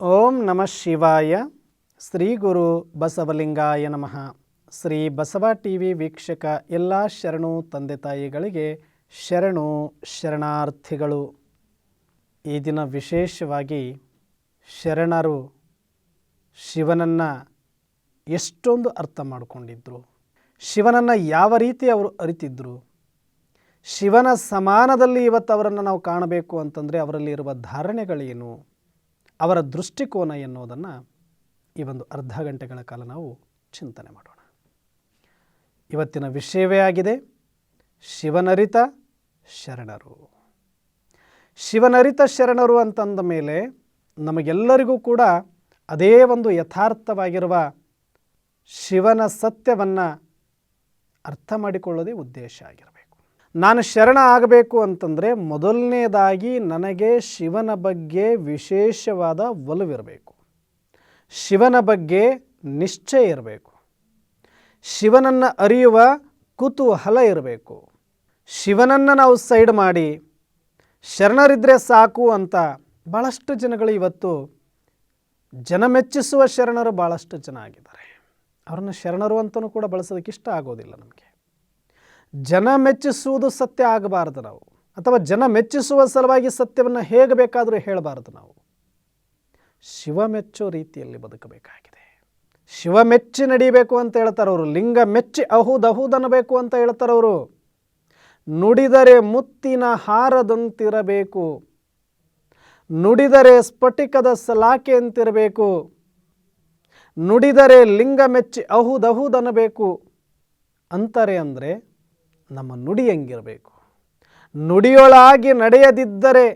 ಓಂ ನಮಃ ಶಿವಾಯ. ಶ್ರೀ ಗುರು ಬಸವಲಿಂಗಾಯ ನಮಃ. ಶ್ರೀ ಬಸವ ಟಿ ವಿ ವೀಕ್ಷಕ ಎಲ್ಲ ಶರಣು ತಂದೆ ತಾಯಿಗಳಿಗೆ ಶರಣು ಶರಣಾರ್ಥಿಗಳು. ಈ ದಿನ ವಿಶೇಷವಾಗಿ ಶರಣರು ಶಿವನನ್ನು ಎಷ್ಟೊಂದು ಅರ್ಥ ಮಾಡಿಕೊಂಡಿದ್ದರು ಶಿವನನ್ನು ಯಾವ ರೀತಿ ಅವರು ಅರಿತಿದ್ದರು ಶಿವನ ಸಮಾನದಲ್ಲಿ ಇವತ್ತು ಅವರನ್ನು ನಾವು ಕಾಣಬೇಕು ಅಂತಂದರೆ ಅವರಲ್ಲಿ ಇರುವ ಧಾರಣೆಗಳೇನು. ಅವರ ದೃಷ್ಟಿಕೋನ ಎನ್ನುವುದನ್ನು ಈ ಒಂದು ಅರ್ಧ ಗಂಟೆಗಳ ಕಾಲ ನಾವು ಚಿಂತನೆ ಮಾಡೋಣ. ಇವತ್ತಿನ ವಿಷಯವೇ ಆಗಿದೆ, ಶಿವನರಿತ ಶರಣರು. ಶಿವನರಿತ ಶರಣರು ಅಂತಂದ ಮೇಲೆ ನಮಗೆಲ್ಲರಿಗೂ ಕೂಡ ಅದೇ ಒಂದು ಯಥಾರ್ಥವಾಗಿರುವ ಶಿವನ ಸತ್ಯವನ್ನು ಅರ್ಥ ಮಾಡಿಕೊಳ್ಳೋದೇ ಉದ್ದೇಶ ಆಗಿರಬೇಕು. ನಾನು ಶರಣ ಆಗಬೇಕು ಅಂತಂದರೆ ಮೊದಲನೇದಾಗಿ ನನಗೆ ಶಿವನ ಬಗ್ಗೆ ವಿಶೇಷವಾದ ಒಲವಿರಬೇಕು. ಶಿವನ ಬಗ್ಗೆ ನಿಶ್ಚಯ ಇರಬೇಕು. ಶಿವನನ್ನು ಅರಿಯುವ ಕುತೂಹಲ ಇರಬೇಕು. ಶಿವನನ್ನು ನಾವು ಸೈಡ್ ಮಾಡಿ ಶರಣರಿದ್ದರೆ ಸಾಕು ಅಂತ ಭಾಳಷ್ಟು ಜನಗಳು ಇವತ್ತು ಜನ ಮೆಚ್ಚಿಸುವ ಶರಣರು ಭಾಳಷ್ಟು ಜನ ಆಗಿದ್ದಾರೆ. ಅವ್ರನ್ನ ಶರಣರು ಅಂತಲೂ ಕೂಡ ಬಳಸೋದಕ್ಕೆ ಇಷ್ಟ ಆಗೋದಿಲ್ಲ ನಮಗೆ. ಜನ ಮೆಚ್ಚಿಸುವುದು ಸತ್ಯ ಆಗಬಾರದು ನಾವು. ಅಥವಾ ಜನ ಮೆಚ್ಚಿಸುವ ಸಲುವಾಗಿ ಸತ್ಯವನ್ನು ಹೇಗೆ ಬೇಕಾದರೂ ಹೇಳಬಾರದು ನಾವು. ಶಿವ ಮೆಚ್ಚೋ ರೀತಿಯಲ್ಲಿ ಬದುಕಬೇಕಾಗಿದೆ. ಶಿವ ಮೆಚ್ಚಿ ನಡಿಬೇಕು ಅಂತ ಹೇಳ್ತಾರೆ ಅವರು. ಲಿಂಗ ಮೆಚ್ಚಿ ಅಹುದಹುದನಬೇಕು ಅಹುದ್ ಅಂತ ಹೇಳ್ತಾರೆ ಅವರು. ನುಡಿದರೆ ಮುತ್ತಿನ ಹಾರದಂತಿರಬೇಕು. ನುಡಿದರೆ ಸ್ಫಟಿಕದ ಸಲಾಕೆ ಅಂತಿರಬೇಕು. ನುಡಿದರೆ ಲಿಂಗ ಮೆಚ್ಚಿ ಅಹುದಹುದನಬೇಕು ಅಂತಾರೆ ಅಂದರೆ ನಮ್ಮ ನುಡಿ ಹೆಂಗಿರಬೇಕು? ನುಡಿಯೊಳಾಗಿ ನಡೆಯದಿದ್ದರೆ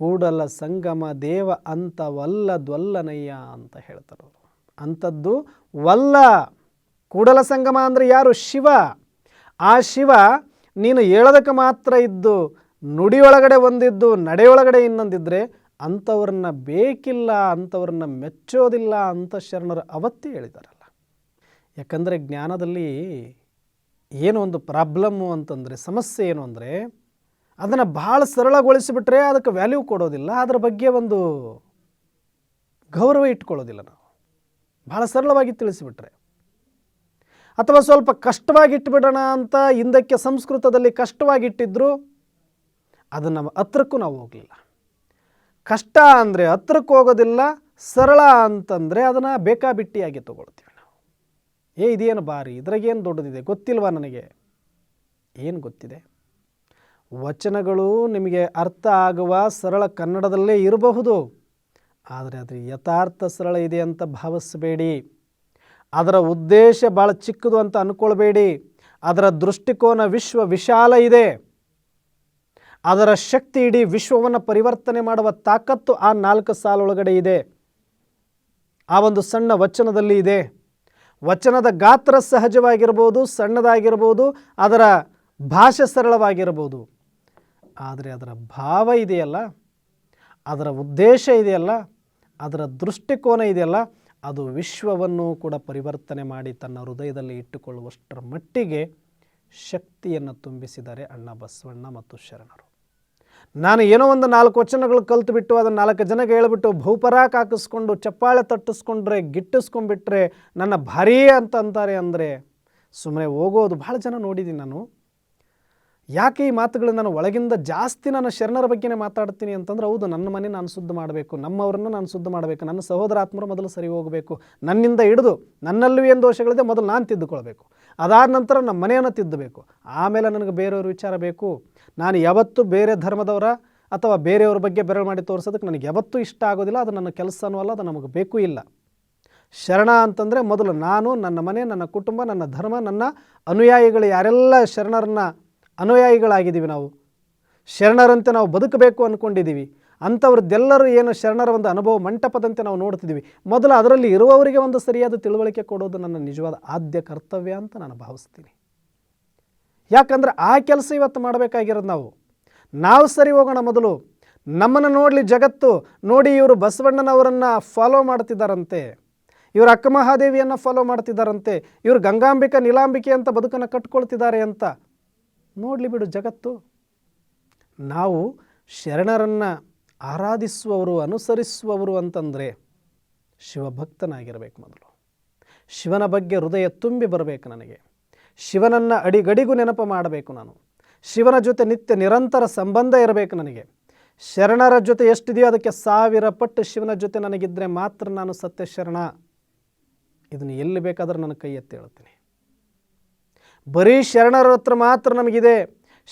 ಕೂಡಲ ಸಂಗಮ ದೇವ ಅಂತವಲ್ಲದ್ವಲ್ಲನಯ್ಯ ಅಂತ ಹೇಳ್ತಾರೆ ಅವರು. ಅಂಥದ್ದು ವಲ್ಲ, ಕೂಡಲ ಸಂಗಮ ಅಂದರೆ ಯಾರು? ಶಿವ. ಆ ಶಿವ ನೀನು ಹೇಳೋದಕ್ಕೆ ಮಾತ್ರ ಇದ್ದು, ನುಡಿಯೊಳಗಡೆ ಒಂದಿದ್ದು, ನಡೆಯೊಳಗಡೆ ಇನ್ನೊಂದಿದ್ದರೆ ಅಂಥವ್ರನ್ನ ಬೇಕಿಲ್ಲ, ಅಂಥವ್ರನ್ನ ಮೆಚ್ಚೋದಿಲ್ಲ ಅಂತ ಶರಣರು ಅವತ್ತೇ ಹೇಳಿದಾರಲ್ಲ. ಯಾಕಂದರೆ ಜ್ಞಾನದಲ್ಲಿ ಏನು ಒಂದು ಪ್ರಾಬ್ಲಮ್ಮು ಅಂತಂದರೆ, ಸಮಸ್ಯೆ ಏನು ಅಂದರೆ, ಅದನ್ನು ಭಾಳ ಸರಳಗೊಳಿಸಿಬಿಟ್ರೆ ಅದಕ್ಕೆ ವ್ಯಾಲ್ಯೂ ಕೊಡೋದಿಲ್ಲ. ಅದರ ಬಗ್ಗೆ ಒಂದು ಗೌರವ ಇಟ್ಕೊಳ್ಳೋದಿಲ್ಲ ನಾವು. ಭಾಳ ಸರಳವಾಗಿ ತಿಳಿಸಿಬಿಟ್ರೆ. ಅಥವಾ ಸ್ವಲ್ಪ ಕಷ್ಟವಾಗಿ ಇಟ್ಬಿಡೋಣ ಅಂತ ಹಿಂದಕ್ಕೆ ಸಂಸ್ಕೃತದಲ್ಲಿ ಕಷ್ಟವಾಗಿ ಇಟ್ಟಿದ್ರು ಅದು ಹತ್ರಕ್ಕೂ ನಾವು ಹೋಗಲಿಲ್ಲ. ಕಷ್ಟ ಅಂದರೆ ಹತ್ರಕ್ಕೆ ಹೋಗೋದಿಲ್ಲ, ಸರಳ ಅಂತಂದರೆ ಅದನ್ನು ಬೇಕಾಬಿಟ್ಟಿಯಾಗಿ ತೊಗೊಳ್ತೀವಿ. ಏ, ಇದೇನು ಬಾರಿ? ಇದ್ರಾಗೇನು ದೊಡ್ಡದಿದೆ? ಗೊತ್ತಿಲ್ವಾ ನನಗೆ? ಏನು ಗೊತ್ತಿದೆ? ವಚನಗಳು ನಿಮಗೆ ಅರ್ಥ ಆಗುವ ಸರಳ ಕನ್ನಡದಲ್ಲೇ ಇರಬಹುದು. ಆದರೆ ಅದರ ಯಥಾರ್ಥ ಸರಳ ಇದೆ ಅಂತ ಭಾವಿಸಬೇಡಿ. ಅದರ ಉದ್ದೇಶ ಭಾಳ ಚಿಕ್ಕದು ಅಂತ ಅಂದ್ಕೊಳ್ಬೇಡಿ ಅದರ ದೃಷ್ಟಿಕೋನ ವಿಶ್ವ ವಿಶಾಲ ಇದೆ. ಅದರ ಶಕ್ತಿ ಇಡೀ ವಿಶ್ವವನ್ನು ಪರಿವರ್ತನೆ ಮಾಡುವ ತಾಕತ್ತು ಆ ನಾಲ್ಕು ಸಾಲೊಳಗಡೆ ಇದೆ. ಆ ಒಂದು ಸಣ್ಣ ವಚನದಲ್ಲಿ ಇದೆ. ವಚನದ ಗಾತ್ರ ಸಹಜವಾಗಿರ್ಬೋದು, ಸಣ್ಣದಾಗಿರ್ಬೋದು, ಅದರ ಭಾಷೆ ಸರಳವಾಗಿರ್ಬೋದು. ಆದರೆ ಅದರ ಭಾವ ಇದೆಯಲ್ಲ, ಅದರ ಉದ್ದೇಶ ಇದೆಯಲ್ಲ, ಅದರ ದೃಷ್ಟಿಕೋನ ಇದೆಯಲ್ಲ, ಅದು ವಿಶ್ವವನ್ನು ಕೂಡ ಪರಿವರ್ತನೆ ಮಾಡಿ ತನ್ನ ಹೃದಯದಲ್ಲಿ ಇಟ್ಟುಕೊಳ್ಳುವಷ್ಟರ ಮಟ್ಟಿಗೆ ಶಕ್ತಿಯನ್ನು ತುಂಬಿಸಿದ್ದಾರೆ ಅಣ್ಣ ಬಸವಣ್ಣ ಮತ್ತು ಶರಣರು. ನಾನು ಏನೋ ಒಂದು ನಾಲ್ಕು ವಚನಗಳು ಕಲ್ತುಬಿಟ್ಟು ಅದನ್ನು ನಾಲ್ಕು ಜನಕ್ಕೆ ಹೇಳಿಬಿಟ್ಟು ಬಹುಪರಾಕ್ ಹಾಕಿಸ್ಕೊಂಡು, ಚಪ್ಪಾಳೆ ತಟ್ಟಿಸ್ಕೊಂಡ್ರೆ, ಗಿಟ್ಟಿಸ್ಕೊಂಡ್ಬಿಟ್ರೆ ನನ್ನ ಭಾರೀ ಅಂತ ಅಂತಾರೆ ಅಂದರೆ ಸುಮ್ಮನೆ ಹೋಗೋದು ಭಾಳ ಜನ ನೋಡಿದ್ದೀನಿ ನಾನು. ಯಾಕೆ ಈ ಮಾತುಗಳು ನಾನು ಒಳಗಿಂದ ಜಾಸ್ತಿ ನನ್ನ ಶರಣರ ಬಗ್ಗೆನೇ ಮಾತಾಡ್ತೀನಿ ಅಂತಂದ್ರೆ ಹೌದು, ನನ್ನ ಮನೆ ನಾನು ಶುದ್ಧ ಮಾಡಬೇಕು, ನಮ್ಮವ್ರನ್ನ ನಾನು ಶುದ್ಧ ಮಾಡಬೇಕು, ನನ್ನ ಸಹೋದರಾತ್ಮರು ಮೊದಲು ಸರಿ ಹೋಗಬೇಕು, ನನ್ನಿಂದ ಹಿಡಿದು ನನ್ನಲ್ಲೂ ಏನು ದೋಷಗಳಿದೆ ಮೊದಲು ನಾನು ತಿದ್ದುಕೊಳ್ಬೇಕು, ಅದಾದ ನಂತರ ನಮ್ಮ ಮನೆಯನ್ನು ತಿದ್ದಬೇಕು, ಆಮೇಲೆ ನನಗೆ ಬೇರೆಯವ್ರ ವಿಚಾರ ಬೇಕು ನಾನು ಯಾವತ್ತೂ ಬೇರೆ ಧರ್ಮದವರ ಅಥವಾ ಬೇರೆಯವ್ರ ಬಗ್ಗೆ ಬೆರಳು ಮಾಡಿ ತೋರಿಸೋದಕ್ಕೆ ನನಗೆ ಯಾವತ್ತೂ ಇಷ್ಟ ಆಗೋದಿಲ್ಲ, ಅದು ನನ್ನ ಕೆಲಸನೂ ಅಲ್ಲ, ಅದು ನಮಗೆ ಬೇಕು ಇಲ್ಲ. ಶರಣ ಅಂತಂದರೆ ಮೊದಲು ನಾನು, ನನ್ನ ಮನೆ, ನನ್ನ ಕುಟುಂಬ, ನನ್ನ ಧರ್ಮ, ನನ್ನ ಅನುಯಾಯಿಗಳು ಯಾರೆಲ್ಲ ಶರಣರನ್ನ ಅನುಯಾಯಿಗಳಾಗಿದ್ದೀವಿ ನಾವು, ಶರಣರಂತೆ ನಾವು ಬದುಕಬೇಕು ಅಂದ್ಕೊಂಡಿದ್ದೀವಿ, ಅಂಥವ್ರದ್ದೆಲ್ಲರೂ ಏನು ಶರಣರ ಒಂದು ಅನುಭವ ಮಂಟಪದಂತೆ ನಾವು ನೋಡ್ತಿದ್ದೀವಿ. ಮೊದಲು ಅದರಲ್ಲಿ ಇರುವವರಿಗೆ ಒಂದು ಸರಿಯಾದ ತಿಳುವಳಿಕೆ ಕೊಡೋದು ನನ್ನ ನಿಜವಾದ ಆದ್ಯ ಕರ್ತವ್ಯ ಅಂತ ನಾನು ಭಾವಿಸ್ತೀನಿ. ಯಾಕಂದರೆ ಆ ಕೆಲಸ ಇವತ್ತು ಮಾಡಬೇಕಾಗಿರೋದು ನಾವು. ನಾವು ಸರಿ ಹೋಗೋಣ ಮೊದಲು. ನಮ್ಮನ್ನು ನೋಡಲಿ ಜಗತ್ತು. ನೋಡಿ ಇವರು ಬಸವಣ್ಣನವರನ್ನು ಫಾಲೋ ಮಾಡ್ತಿದ್ದಾರಂತೆ. ಇವರು ಅಕ್ಕ ಮಹಾದೇವಿಯನ್ನು ಫಾಲೋ ಮಾಡ್ತಿದ್ದಾರಂತೆ. ಇವರು ಗಂಗಾಂಬಿಕಾ, ನೀಲಾಂಬಿಕೆ ಅಂತ ಬದುಕನ್ನು ಕಟ್ಕೊಳ್ತಿದ್ದಾರೆ ಅಂತ. ನೋಡಲಿ ಬಿಡು ಜಗತ್ತು. ನಾವು ಶರಣರನ್ನು ಆರಾಧಿಸುವವರು, ಅನುಸರಿಸುವವರು ಅಂತಂದರೆ ಶಿವಭಕ್ತನಾಗಿರಬೇಕು ಮೊದಲು. ಶಿವನ ಬಗ್ಗೆ ಹೃದಯ ತುಂಬಿ ಬರಬೇಕು ನನಗೆ. ಶಿವನನ್ನು ಅಡಿಗಡಿಗೂ ನೆನಪು ಮಾಡಬೇಕು ನಾನು. ಶಿವನ ಜೊತೆ ನಿತ್ಯ ನಿರಂತರ ಸಂಬಂಧ ಇರಬೇಕು ನನಗೆ. ಶರಣರ ಜೊತೆ ಎಷ್ಟಿದೆಯೋ ಅದಕ್ಕೆ ಸಾವಿರ ಪಟ್ಟು ಶಿವನ ಜೊತೆ ನನಗಿದ್ದರೆ ಮಾತ್ರ ನಾನು ಸತ್ಯ ಶರಣ ಇದನ್ನು ಎಲ್ಲಿ ಬೇಕಾದರೂ ನನ್ನ ಕೈ ಎತ್ತಿ ಹೇಳ್ತೀನಿ ಬರೀ ಶರಣರ ಹತ್ರ ಮಾತ್ರ ನಮಗಿದೆ.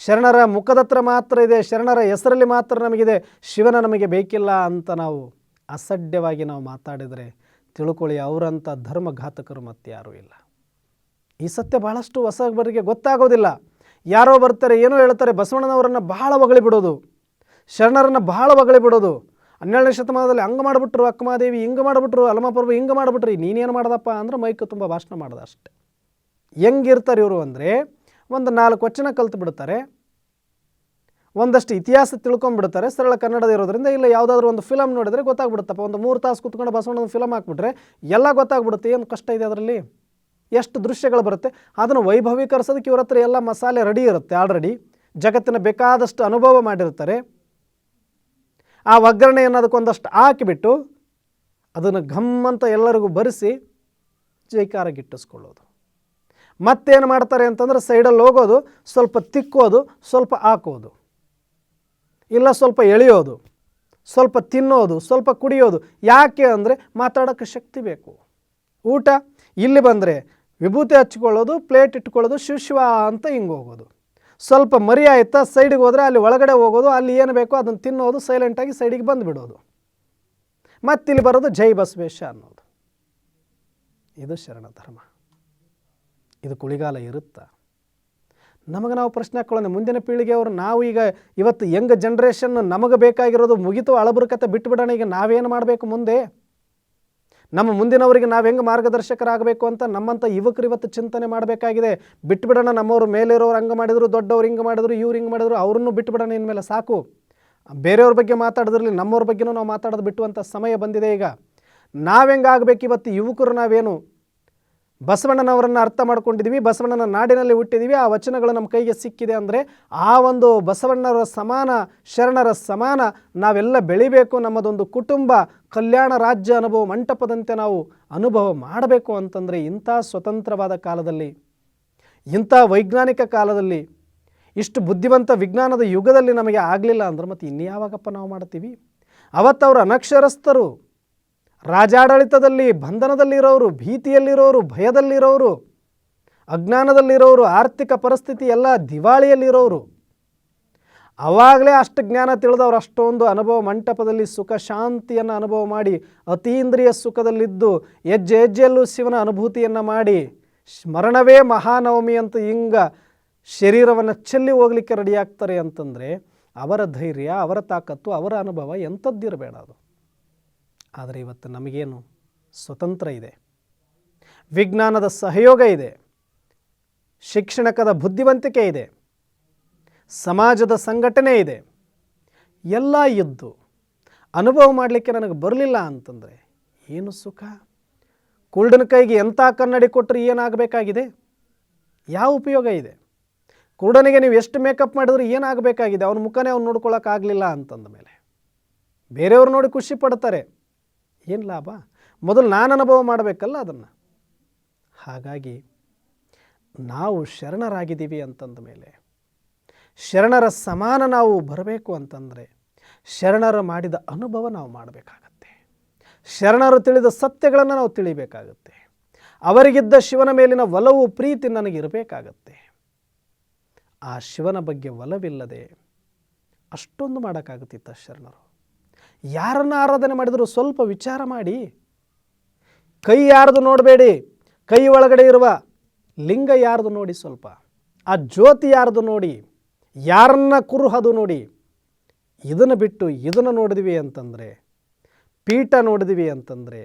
ಶರಣರ ಮುಖದ ಹತ್ರ ಮಾತ್ರ ಇದೆ. ಶರಣರ ಹೆಸರಲ್ಲಿ ಮಾತ್ರ ನಮಗಿದೆ. ಶಿವನ ನಮಗೆ ಬೇಕಿಲ್ಲ ಅಂತ ನಾವು ಅಸಡ್ಯವಾಗಿ ನಾವು ಮಾತಾಡಿದರೆ ತಿಳ್ಕೊಳ್ಳಿ, ಅವರಂಥ ಧರ್ಮಘಾತಕರು ಮತ್ತೆ ಯಾರೂ ಇಲ್ಲ. ಈ ಸತ್ಯ ಬಹಳಷ್ಟು ಹೊಸಬರಿಗೆ ಗೊತ್ತಾಗೋದಿಲ್ಲ. ಯಾರೋ ಬರ್ತಾರೆ, ಏನೋ ಹೇಳ್ತಾರೆ, ಬಸವಣ್ಣನವರನ್ನು ಬಹಳ ಹೊಗಳಿ ಬಿಡೋದು. ಶರಣರನ್ನು ಬಹಳ ಹೊಗಳಿ ಬಿಡೋದು. ಹನ್ನೆರಡನೇ ಶತಮಾನದಲ್ಲಿ ಹಂಗೆ ಮಾಡಿಬಿಟ್ರು ಅಕ್ಕಮಾದೇವಿ ಹಿಂಗೆ ಮಾಡಿಬಿಟ್ರು ಅಲಮಪರ್ವ ಹಿಂಗೆ ಮಾಡಿಬಿಟ್ರಿ ನೀನೇನು ಮಾಡ್ದಪ್ಪ ಅಂದ್ರೆ ಮೈಕ್ ತುಂಬ ಭಾಷಣ ಮಾಡ್ದೆ ಅಷ್ಟೆ. ಹೆಂಗಿರ್ತಾರೆ ಇವರು ಅಂದರೆ, ಒಂದು ನಾಲ್ಕು ವಚನ ಕಲ್ತು ಬಿಡ್ತಾರೆ. ಒಂದಷ್ಟು ಇತಿಹಾಸ ತಿಳ್ಕೊಂಬಿಡ್ತಾರೆ ಸರಳ ಕನ್ನಡದ ಇರೋದ್ರಿಂದ ಇಲ್ಲ ಯಾವುದಾದ್ರೂ ಒಂದು ಫಿಲಮ್ ನೋಡಿದರೆ ಗೊತ್ತಾಗ್ಬಿಡುತ್ತಪ್ಪ. ಒಂದು ಮೂರು ತಾಸು ಕುತ್ಕೊಂಡು ಬಸವಣ್ಣನ ಫಿಲಮ್ ಹಾಕ್ಬಿಟ್ರೆ ಎಲ್ಲ ಗೊತ್ತಾಗ್ಬಿಡುತ್ತೆ. ಏನು ಕಷ್ಟ ಇದೆ ಅದರಲ್ಲಿ? ಎಷ್ಟು ದೃಶ್ಯಗಳು ಬರುತ್ತೆ? ಅದನ್ನು ವೈಭವೀಕರಿಸೋದಕ್ಕೆ ಇವ್ರ ಹತ್ರ ಎಲ್ಲ ಮಸಾಲೆ ರೆಡಿ ಇರುತ್ತೆ ಆಲ್ರೆಡಿ ಜಗತ್ತಿನ ಬೇಕಾದಷ್ಟು ಅನುಭವ ಮಾಡಿರ್ತಾರೆ. ಆ ಒಗ್ಗರಣೆಯನ್ನು ಅದಕ್ಕೊಂದಷ್ಟು ಹಾಕಿಬಿಟ್ಟು ಅದನ್ನು ಘಮ್ ಅಂತ ಎಲ್ಲರಿಗೂ ಬರೆಸಿ ಜೈಕಾರ ಗಿಟ್ಟಿಸ್ಕೊಳ್ಳೋದು. ಮತ್ತೇನು ಮಾಡ್ತಾರೆ ಅಂತಂದ್ರೆ ಸೈಡಲ್ಲಿ ಹೋಗೋದು, ಸ್ವಲ್ಪ ತಿಕ್ಕೋದು, ಸ್ವಲ್ಪ ಹಾಕೋದು. ಇಲ್ಲ ಸ್ವಲ್ಪ ಎಳೆಯೋದು, ಸ್ವಲ್ಪ ತಿನ್ನೋದು, ಸ್ವಲ್ಪ ಕುಡಿಯೋದು. ಯಾಕೆ ಅಂದರೆ ಮಾತಾಡೋಕ್ಕೆ ಶಕ್ತಿ ಬೇಕು. ಊಟ, ಇಲ್ಲಿ ಬಂದರೆ ವಿಭೂತಿ ಹಚ್ಕೊಳ್ಳೋದು, ಪ್ಲೇಟ್ ಇಟ್ಕೊಳ್ಳೋದು, ಶಿವ ಅಂತ ಹಿಂಗೆ ಹೋಗೋದು. ಸ್ವಲ್ಪ ಮರಿ ಆಯ್ತಾ ಸೈಡಿಗೆ ಹೋದರೆ ಅಲ್ಲಿ ಒಳಗಡೆ ಹೋಗೋದು, ಅಲ್ಲಿ ಏನು ಬೇಕೋ ಅದನ್ನು ತಿನ್ನೋದು ಸೈಲೆಂಟಾಗಿ ಸೈಡಿಗೆ ಬಂದುಬಿಡೋದು ಮತ್ತಿಲ್ಲಿ ಬರೋದು ಜೈ ಬಸವೇಶ ಅನ್ನೋದು. ಇದು ಶರಣ ಧರ್ಮ. ಇದು ಕುಳಿಗಾಲ ಇರುತ್ತಾ. ನಮಗೆ ನಾವು ಪ್ರಶ್ನೆ ಹಾಕ್ಕೊಳ್ಳೋಣ ಮುಂದಿನ ಪೀಳಿಗೆಯವರು, ನಾವು ಈಗ ಇವತ್ತು ಯಂಗ್ ಜನ್ರೇಷನ್ ನಮಗೆ ಬೇಕಾಗಿರೋದು ಮುಗಿತು ಅಳಬುರುಕತೆ ಬಿಟ್ಟುಬಿಡೋಣ ಈಗ ನಾವೇನು ಮಾಡಬೇಕು ಮುಂದೆ? ನಮ್ಮ ಮುಂದಿನವರಿಗೆ ನಾವು ಹೆಂಗೆ ಮಾರ್ಗದರ್ಶಕರಾಗಬೇಕು ಅಂತ ನಮ್ಮಂಥ ಯುವಕರು ಇವತ್ತು ಚಿಂತನೆ ಮಾಡಬೇಕಾಗಿದೆ. ಬಿಟ್ಬಿಡೋಣ ನಮ್ಮವರು ಮೇಲಿರೋರು ಹಂಗೆ ಮಾಡಿದ್ರು, ದೊಡ್ಡವ್ರು ಹಿಂಗೆ ಮಾಡಿದ್ರು, ಇವ್ರು ಹಿಂಗೆ ಮಾಡಿದ್ರು, ಅವ್ರನ್ನೂ ಬಿಟ್ಬಿಡೋಣ ಇನ್ಮೇಲೆ ಸಾಕು. ಬೇರೆಯವ್ರ ಬಗ್ಗೆ ಮಾತಾಡೋದ್ರಲ್ಲಿ ನಮ್ಮವ್ರ ಬಗ್ಗೆನೂ ನಾವು ಮಾತಾಡೋದು ಬಿಟ್ಟುವಂಥ ಸಮಯ ಬಂದಿದೆ ಈಗ. ನಾವು ಹೆಂಗೆ ಆಗಬೇಕು ಇವತ್ತು ಯುವಕರು ನಾವೇನು? ಬಸವಣ್ಣನವರನ್ನು ಅರ್ಥ ಮಾಡ್ಕೊಂಡಿದ್ದೀವಿ ಬಸವಣ್ಣನ ನಾಡಿನಲ್ಲಿ ಹುಟ್ಟಿದ್ದೀವಿ ಆ ವಚನಗಳು ನಮ್ಮ ಕೈಗೆ ಸಿಕ್ಕಿದೆ ಅಂದರೆ ಆ ಒಂದು ಬಸವಣ್ಣರ ಸಮಾನ, ಶರಣರ ಸಮಾನ, ನಾವೆಲ್ಲ ಬೆಳಿಬೇಕು ನಮ್ಮದೊಂದು ಕುಟುಂಬ, ಕಲ್ಯಾಣ ರಾಜ್ಯ ಅನುಭವ ಮಂಟಪದಂತೆ ನಾವು ಅನುಭವ ಮಾಡಬೇಕು ಅಂತಂದರೆ ಇಂಥ ಸ್ವತಂತ್ರವಾದ ಕಾಲದಲ್ಲಿ, ಇಂಥ ವೈಜ್ಞಾನಿಕ ಕಾಲದಲ್ಲಿ, ಇಷ್ಟು ಬುದ್ಧಿವಂತ ವಿಜ್ಞಾನದ ಯುಗದಲ್ಲಿ ನಮಗೆ ಆಗಲಿಲ್ಲ ಅಂದ್ರೆ ಮತ್ತು ಇನ್ಯಾವಾಗಪ್ಪ ನಾವು ಮಾಡ್ತೀವಿ? ಅವತ್ತವರು ಅನಕ್ಷರಸ್ಥರು ರಾಜಾಡಳಿತದಲ್ಲಿ ಬಂಧನದಲ್ಲಿರೋರು, ಭೀತಿಯಲ್ಲಿರೋರು, ಭಯದಲ್ಲಿರೋರು, ಅಜ್ಞಾನದಲ್ಲಿರೋರು, ಆರ್ಥಿಕ ಪರಿಸ್ಥಿತಿ ಎಲ್ಲ ದಿವಾಳಿಯಲ್ಲಿರೋರು. ಆವಾಗಲೇ ಅಷ್ಟು ಜ್ಞಾನ ತಿಳಿದವರು ಅಷ್ಟೊಂದು ಅನುಭವ ಮಂಟಪದಲ್ಲಿ ಸುಖ ಶಾಂತಿಯನ್ನು ಅನುಭವ ಮಾಡಿ ಅತೀಂದ್ರಿಯ ಸುಖದಲ್ಲಿದ್ದು ಹೆಜ್ಜೆ ಹೆಜ್ಜೆಯಲ್ಲೂ ಶಿವನ ಅನುಭೂತಿಯನ್ನು ಮಾಡಿ, ಸ್ಮರಣವೇ ಮಹಾನವಮಿ ಅಂತ ಹಿಂಗ ಶರೀರವನ್ನು ಚೆಲ್ಲಿ ಹೋಗ್ಲಿಕ್ಕೆ ರೆಡಿಯಾಗ್ತಾರೆ ಅಂತಂದರೆ ಅವರ ಧೈರ್ಯ, ಅವರ ತಾಕತ್ತು, ಅವರ ಅನುಭವ ಎಂಥದ್ದಿರಬೇಡ ಅದು. ಆದರೆ ಇವತ್ತು ನಮಗೇನು ಸ್ವತಂತ್ರ ಇದೆ. ವಿಜ್ಞಾನದ ಸಹಯೋಗ ಇದೆ. ಶಿಕ್ಷಣಕದ ಬುದ್ಧಿವಂತಿಕೆ ಇದೆ. ಸಮಾಜದ ಸಂಘಟನೆ ಇದೆ. ಎಲ್ಲ ಇದ್ದು ಅನುಭವ ಮಾಡಲಿಕ್ಕೆ ನನಗೆ ಬರಲಿಲ್ಲ ಅಂತಂದರೆ ಏನು ಸುಖ? ಕುಲ್ಡನ ಕೈಗೆ ಎಂಥ ಕನ್ನಡಿ ಕೊಟ್ಟರೆ ಏನಾಗಬೇಕಾಗಿದೆ? ಯಾವ ಉಪಯೋಗ ಇದೆ? ಕುರುಡನಿಗೆ ನೀವು ಎಷ್ಟು ಮೇಕಪ್ ಮಾಡಿದ್ರೆ ಏನಾಗಬೇಕಾಗಿದೆ? ಅವನ ಮುಖನೇ ಅವ್ನು ನೋಡ್ಕೊಳ್ಳೋಕ್ಕಾಗಲಿಲ್ಲ ಅಂತಂದ ಮೇಲೆ. ಬೇರೆಯವ್ರು ನೋಡಿ ಖುಷಿ ಪಡ್ತಾರೆ. ಏನು ಲಾಭ? ಮೊದಲು ನಾನು ಅನುಭವ ಮಾಡಬೇಕಲ್ಲ ಅದನ್ನು. ಹಾಗಾಗಿ ನಾವು ಶರಣರಾಗಿದ್ದೀವಿ ಅಂತಂದ ಮೇಲೆ, ಶರಣರ ಸಮಾನ ನಾವು ಬರಬೇಕು ಅಂತಂದರೆ ಶರಣರು ಮಾಡಿದ ಅನುಭವ ನಾವು ಮಾಡಬೇಕಾಗತ್ತೆ. ಶರಣರು ತಿಳಿದ ಸತ್ಯಗಳನ್ನು ನಾವು ತಿಳಿಬೇಕಾಗತ್ತೆ. ಅವರಿಗಿದ್ದ ಶಿವನ ಮೇಲಿನ ಒಲವು, ಪ್ರೀತಿ ನನಗಿರಬೇಕಾಗತ್ತೆ ಆ ಶಿವನ ಬಗ್ಗೆ ಒಲವಿಲ್ಲದೆ ಅಷ್ಟೊಂದು ಮಾಡೋಕ್ಕಾಗುತ್ತಿತ್ತ ಶರಣರು? ಯಾರನ್ನು ಆರಾಧನೆ ಮಾಡಿದರೂ ಸ್ವಲ್ಪ ವಿಚಾರ ಮಾಡಿ. ಕೈ ಯಾರ್ದು ನೋಡಬೇಡಿ. ಕೈ ಒಳಗಡೆ ಇರುವ ಲಿಂಗ ಯಾರ್ದು ನೋಡಿ ಸ್ವಲ್ಪ. ಆ ಜ್ಯೋತಿ ಯಾರ್ದು ನೋಡಿ. ಯಾರನ್ನ ಕುರುಹದು ನೋಡಿ. ಇದನ್ನು ಬಿಟ್ಟು ಇದನ್ನು ನೋಡಿದ್ವಿ ಅಂತಂದರೆ, ಪೀಠ ನೋಡಿದ್ವಿ ಅಂತಂದರೆ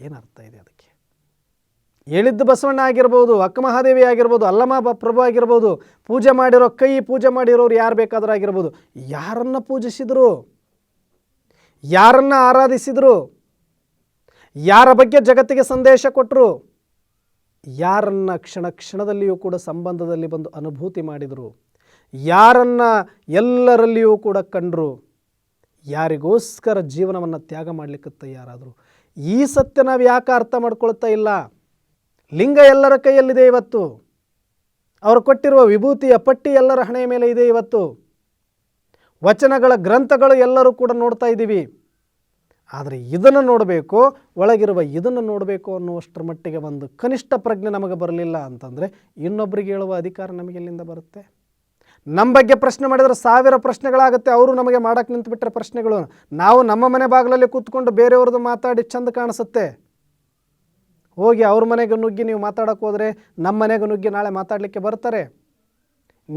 ಏನರ್ಥ ಇದೆ ಅದಕ್ಕೆ? ಹೇಳಿದ್ದು ಬಸವಣ್ಣ ಆಗಿರ್ಬೋದು ಅಕ್ಕಮಹಾದೇವಿ ಆಗಿರ್ಬೋದು ಅಲ್ಲಮ ಪ್ರಭು ಆಗಿರ್ಬೋದು, ಪೂಜೆ ಮಾಡಿರೋ ಕೈ ಪೂಜೆ ಮಾಡಿರೋರು ಯಾರು ಬೇಕಾದ್ರೂ ಆಗಿರ್ಬೋದು, ಯಾರನ್ನು ಪೂಜಿಸಿದ್ರು? ಯಾರನ್ನು ಆರಾಧಿಸಿದರು? ಯಾರ ಬಗ್ಗೆ ಜಗತ್ತಿಗೆ ಸಂದೇಶ ಕೊಟ್ಟರು ಯಾರನ್ನ ಕ್ಷಣ ಕ್ಷಣದಲ್ಲಿಯೂ ಕೂಡ ಸಂಬಂಧದಲ್ಲಿ ಬಂದು ಅನುಭೂತಿ ಮಾಡಿದರು? ಯಾರನ್ನ ಎಲ್ಲರಲ್ಲಿಯೂ ಕೂಡ ಕಂಡರು? ಯಾರಿಗೋಸ್ಕರ ಜೀವನವನ್ನು ತ್ಯಾಗ ಮಾಡಲಿಕ್ಕೆ ತಯಾರಾದರು? ಈ ಸತ್ಯ ನಾವು ಯಾಕೆ ಅರ್ಥ ಮಾಡ್ಕೊಳ್ತಾ ಇಲ್ಲ? ಲಿಂಗ ಎಲ್ಲರ ಕೈಯಲ್ಲಿದೆ ಇವತ್ತು. ಅವರು ಕೊಟ್ಟಿರುವ ವಿಭೂತಿಯ ಪಟ್ಟಿ ಎಲ್ಲರ ಹಣೆಯ ಮೇಲೆ ಇದೆ ಇವತ್ತು. ವಚನಗಳ ಗ್ರಂಥಗಳು ಎಲ್ಲರೂ ಕೂಡ ನೋಡ್ತಾ ಇದ್ದೀವಿ. ಆದರೆ ಇದನ್ನು ನೋಡಬೇಕು, ಒಳಗಿರುವ ಇದನ್ನು ನೋಡಬೇಕು ಅನ್ನುವಷ್ಟರ ಮಟ್ಟಿಗೆ ಒಂದು ಕನಿಷ್ಠ ಪ್ರಜ್ಞೆ ನಮಗೆ ಬರಲಿಲ್ಲ ಅಂತಂದರೆ ಇನ್ನೊಬ್ಬರಿಗೆ ಹೇಳುವ ಅಧಿಕಾರ ನಮಗೆ ಎಲ್ಲಿಂದ ಬರುತ್ತೆ? ನಮ್ಮ ಬಗ್ಗೆ ಪ್ರಶ್ನೆ ಮಾಡಿದರೆ ಸಾವಿರ ಪ್ರಶ್ನೆಗಳಾಗುತ್ತೆ, ಅವರು ನಮಗೆ ಮಾಡಕ್ಕೆ ನಿಂತುಬಿಟ್ರೆ ಪ್ರಶ್ನೆಗಳು. ನಾವು ನಮ್ಮ ಮನೆ ಬಾಗಿಲಲ್ಲಿ ಕೂತ್ಕೊಂಡು ಬೇರೆಯವ್ರದ್ದು ಮಾತಾಡಿ ಚಂದ ಕಾಣಿಸುತ್ತೆ. ಹೋಗಿ ಅವ್ರ ಮನೆಗೆ ನುಗ್ಗಿ ನೀವು ಮಾತಾಡೋಕ್ಕೆ ಹೋದರೆ ನಮ್ಮ ಮನೆಗೆ ನುಗ್ಗಿ ನಾಳೆ ಮಾತಾಡಲಿಕ್ಕೆ ಬರ್ತಾರೆ.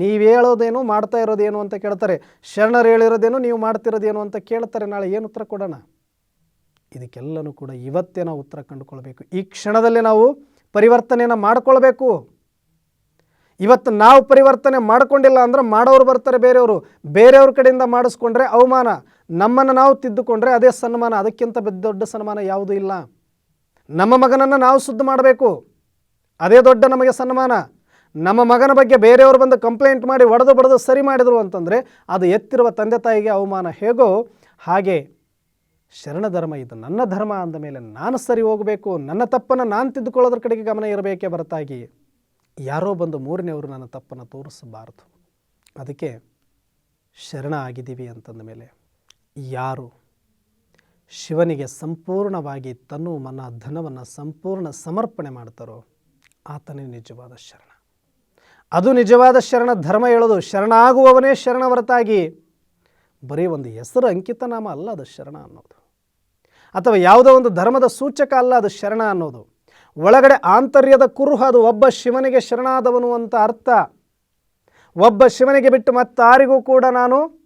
ನೀವು ಹೇಳೋದೇನು, ಮಾಡ್ತಾ ಇರೋದೇನು ಅಂತ ಕೇಳ್ತಾರೆ. ಶರಣರು ಹೇಳಿರೋದೇನು, ನೀವು ಮಾಡ್ತಿರೋದೇನು ಅಂತ ಕೇಳ್ತಾರೆ. ನಾಳೆ ಏನು ಉತ್ತರ ಕೊಡೋಣ? ಇದಕ್ಕೆಲ್ಲನೂ ಕೂಡ ಇವತ್ತೇ ನಾವು ಉತ್ತರ ಕಂಡುಕೊಳ್ಬೇಕು. ಈ ಕ್ಷಣದಲ್ಲೇ ನಾವು ಪರಿವರ್ತನೆಯನ್ನು ಮಾಡಿಕೊಳ್ಬೇಕು. ಇವತ್ತು ನಾವು ಪರಿವರ್ತನೆ ಮಾಡಿಕೊಂಡಿಲ್ಲ ಅಂದ್ರೆ ಮಾಡೋರು ಬರ್ತಾರೆ ಬೇರೆಯವರು. ಬೇರೆಯವ್ರ ಕಡೆಯಿಂದ ಮಾಡಿಸ್ಕೊಂಡ್ರೆ ಅವಮಾನ. ನಮ್ಮನ್ನು ನಾವು ತಿದ್ದುಕೊಂಡ್ರೆ ಅದೇ ಸನ್ಮಾನ. ಅದಕ್ಕಿಂತ ದೊಡ್ಡ ಸನ್ಮಾನ ಯಾವುದೂ ಇಲ್ಲ. ನಮ್ಮ ಮಗನನ್ನು ನಾವು ಶುದ್ಧ ಮಾಡಬೇಕು. ಅದೇ ದೊಡ್ಡ ನಮಗೆ ಸನ್ಮಾನ. ನಮ್ಮ ಮಗನ ಬಗ್ಗೆ ಬೇರೆಯವರು ಬಂದು ಕಂಪ್ಲೇಂಟ್ ಮಾಡಿ ಒಡೆದು ಬಡದು ಸರಿ ಮಾಡಿದರು ಅಂತಂದರೆ ಅದು ಎತ್ತಿರುವ ತಂದೆ ತಾಯಿಗೆ ಅವಮಾನ ಹೇಗೋ ಹಾಗೆ ಶರಣ ಧರ್ಮ ಇದು ನನ್ನ ಧರ್ಮ ಅಂದ ಮೇಲೆ ನಾನು ಸರಿ ಹೋಗಬೇಕು, ನನ್ನ ತಪ್ಪನ್ನು ನಾನು ತಿದ್ದುಕೊಳ್ಳೋದ್ರ ಕಡೆಗೆ ಗಮನ ಇರಬೇಕೇ ಹೊರತಾಗಿ ಯಾರೋ ಬಂದು ಮೂರನೇವರು ನನ್ನ ತಪ್ಪನ್ನು ತೋರಿಸಬಾರದು. ಅದಕ್ಕೆ ಶರಣ ಆಗಿದ್ದೀವಿ ಅಂತಂದ ಮೇಲೆ ಯಾರು? ಶಿವನಿಗೆ ಸಂಪೂರ್ಣವಾಗಿ ತನು ಮನ ಧನವನ್ನು ಸಂಪೂರ್ಣ ಸಮರ್ಪಣೆ ಮಾಡ್ತಾರೋ ಆತನೇ ನಿಜವಾದ ಶರಣ. ಅದು ನಿಜವಾದ ಶರಣ, ಧರ್ಮ ಹೇಳೋದು. ಶರಣಾಗುವವನೇ ಶರಣ ಹೊರತಾಗಿ ಬರೀ ಒಂದು ಹೆಸರು ಅಂಕಿತನಾಮ ಅಲ್ಲ, ಅದು ಶರಣ ಅನ್ನೋದು. ಅಥವಾ ಯಾವುದೋ ಒಂದು ಧರ್ಮದ ಸೂಚಕ ಅಲ್ಲ, ಅದು ಶರಣ ಅನ್ನೋದು. ಒಳಗಡೆ ಆಂತರ್ಯದ ಕುರುಹ, ಅದು ಒಬ್ಬ ಶಿವನಿಗೆ ಶರಣಾದವನು ಅಂತ ಅರ್ಥ. ಒಬ್ಬ ಶಿವನಿಗೆ ಬಿಟ್ಟು ಮತ್ತಾರಿಗೂ ಕೂಡ ನಾನು